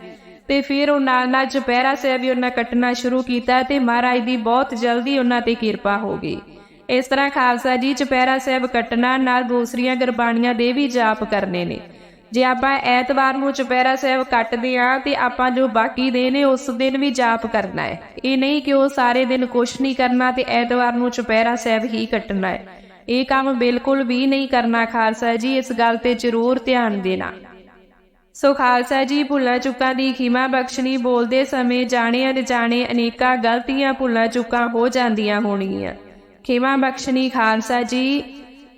ਤੇ ਫਿਰ ਉਹ ਨਾਲ ਨਾਲ ਚੁਪਹਿਰਾ ਸਾਹਿਬ ਵੀ ਉਹਨਾਂ ਕੱਟਣਾ ਸ਼ੁਰੂ ਕੀਤਾ ਤੇ ਮਹਾਰਾਜ ਦੀ ਬਹੁਤ ਜਲਦੀ ਉਹਨਾਂ ਤੇ ਕਿਰਪਾ ਹੋ ਗਈ। ਇਸ ਤਰ੍ਹਾਂ ਖਾਲਸਾ ਜੀ ਚੁਪਹਿਰਾ ਸਾਹਿਬ ਕੱਟਣਾ ਨਾਲ ਦੂਸਰੀਆਂ ਗੁਰਬਾਣੀਆਂ ਦੇ ਵੀ ਜਾਪ ਕਰਨੇ ਨੇ। ਜੇ ਆਪਾਂ ਐਤਵਾਰ ਨੂੰ ਚੁਪਹਿਰਾ ਸਾਹਿਬ ਕੱਟਦੇ ਆ ਤੇ ਆਪਾਂ ਜੋ ਬਾਕੀ ਦੇ ਨੇ ਉਸ ਦਿਨ ਵੀ ਜਾਪ ਕਰਨਾ ਹੈ। ਇਹ ਨਹੀਂ ਕਿ ਉਹ ਸਾਰੇ ਦਿਨ ਕੁਛ ਨਹੀਂ ਕਰਨਾ ਤੇ ਐਤਵਾਰ ਨੂੰ ਚੁਪਹਿਰਾ ਸਾਹਿਬ ਹੀ ਕੱਟਣਾ ਹੈ। ਇਹ ਕੰਮ ਬਿਲਕੁਲ ਵੀ ਨਹੀਂ ਕਰਨਾ ਖਾਲਸਾ ਜੀ, ਇਸ ਗੱਲ ਤੇ ਜ਼ਰੂਰ ਧਿਆਨ ਦੇਣਾ। ਸੋ ਖਾਲਸਾ ਜੀ, ਭੁੱਲਾਂ ਚੁੱਕਾਂ ਦੀ ਖਿਮਾ ਬਖਸ਼ਣੀ ਬੋਲਦੇ ਸਮੇਂ ਜਾਣੇ ਅਣਜਾਣੇ ਅਨੇਕਾਂ ਗਲਤੀਆਂ ਭੁੱਲਾਂ ਚੁੱਕਾਂ ਹੋ ਜਾਂਦੀਆਂ ਹੋਣਗੀਆਂ। ਖਿਮਾ ਬਖਸ਼ਣੀ ਖਾਲਸਾ ਜੀ।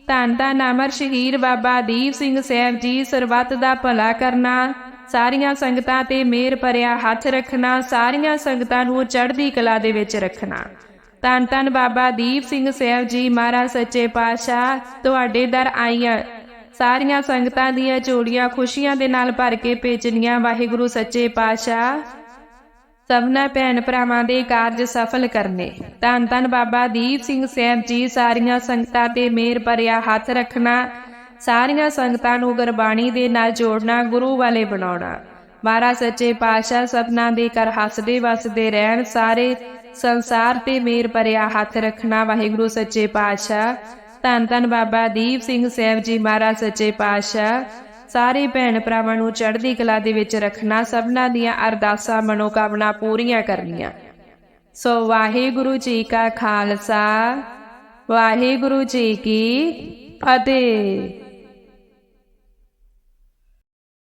ਧੰਨ ਧੰਨ ਅਮਰ ਸ਼ਹੀਦ ਬਾਬਾ ਦੀਪ ਸਿੰਘ ਸਾਹਿਬ ਜੀ, ਸਰਬੱਤ ਦਾ ਭਲਾ ਕਰਨਾ। ਸਾਰੀਆਂ ਸੰਗਤਾਂ ਤੇ ਮੇਰ ਭਰਿਆ ਹੱਥ ਰੱਖਣਾ, ਸਾਰੀਆਂ ਸੰਗਤਾਂ ਨੂੰ ਚੜ੍ਹਦੀ ਕਲਾ ਦੇ ਵਿੱਚ ਰੱਖਣਾ। ਧੰਨ ਧੰਨ ਬਾਬਾ ਦੀਪ ਸਿੰਘ ਸਾਹਿਬ ਜੀ, ਮਹਾਰਾਜ ਸੱਚੇ ਪਾਤਸ਼ਾਹ, ਤੁਹਾਡੇ ਦਰ ਆਈਆਂ। ਸਾਰੀਆਂ ਸੰਗਤਾਂ ਦੀਆਂ ਝੋਲੀਆਂ ਖੁਸ਼ੀਆਂ ਦੇ ਨਾਲ ਭਰ ਕੇ ਭੇਜਣੀਆਂ ਵਾਹਿਗੁਰੂ ਸੱਚੇ ਪਾਤਸ਼ਾਹ। ਸਭਨਾ ਭੈਣ ਭਰਾਵਾਂ ਦੇ ਕਾਰਜ ਸਫਲ ਕਰਨੇ। ਧੰਨ ਧੰਨ ਬਾਬਾ ਦੀਪ ਸਿੰਘ ਸਾਹਿਬ ਜੀ, ਸਾਰੀਆਂ ਸੰਗਤਾਂ ਤੇ ਮੇਰ ਭਰਿਆ ਹੱਥ ਰੱਖਣਾ, ਸਾਰੀਆਂ ਸੰਗਤਾਂ ਨੂੰ ਗੁਰਬਾਣੀ ਦੇ ਨਾਲ ਜੋੜਨਾ, ਗੁਰੂ ਵਾਲੇ ਬਣਾਉਣਾ। ਮਹਾਰਾਜ ਸੱਚੇ ਪਾਤਸ਼ਾਹ ਸਭਨਾ ਦੇ ਕਰ ਹੱਸਦੇ ਵਸਦੇ ਰਹਿਣ, ਸਾਰੇ ਸੰਸਾਰ ਤੇ ਮੇਰ ਭਰਿਆ ਹੱਥ ਰੱਖਣਾ, ਵਾਹਿਗੁਰੂ ਸੱਚੇ ਪਾਤਸ਼ਾਹ। ਧੰਨ ਧੰਨ ਬਾਬਾ ਦੀਪ ਸਿੰਘ ਸਾਹਿਬ ਜੀ, ਮਹਾਰਾਜ ਸੱਚੇ ਪਾਤਸ਼ਾਹ। ਸਾਰੇ ਭੈਣ ਭਰਾਵਾਂ ਨੂੰ ਚੜ੍ਹਦੀ ਕਲਾ ਦੇ ਵਿੱਚ ਰੱਖਣਾ ਸਭਨਾਂ ਦੀਆਂ ਅਰਦਾਸਾਂ, ਮਨੋਕਾਮਨਾ ਪੂਰੀਆਂ ਕਰਨੀਆਂ। ਸੋ ਵਾਹਿਗੁਰੂ ਜੀ ਕਾ ਖਾਲਸਾ, ਵਾਹਿਗੁਰੂ ਜੀ ਕੀ ਫਤਿਹ।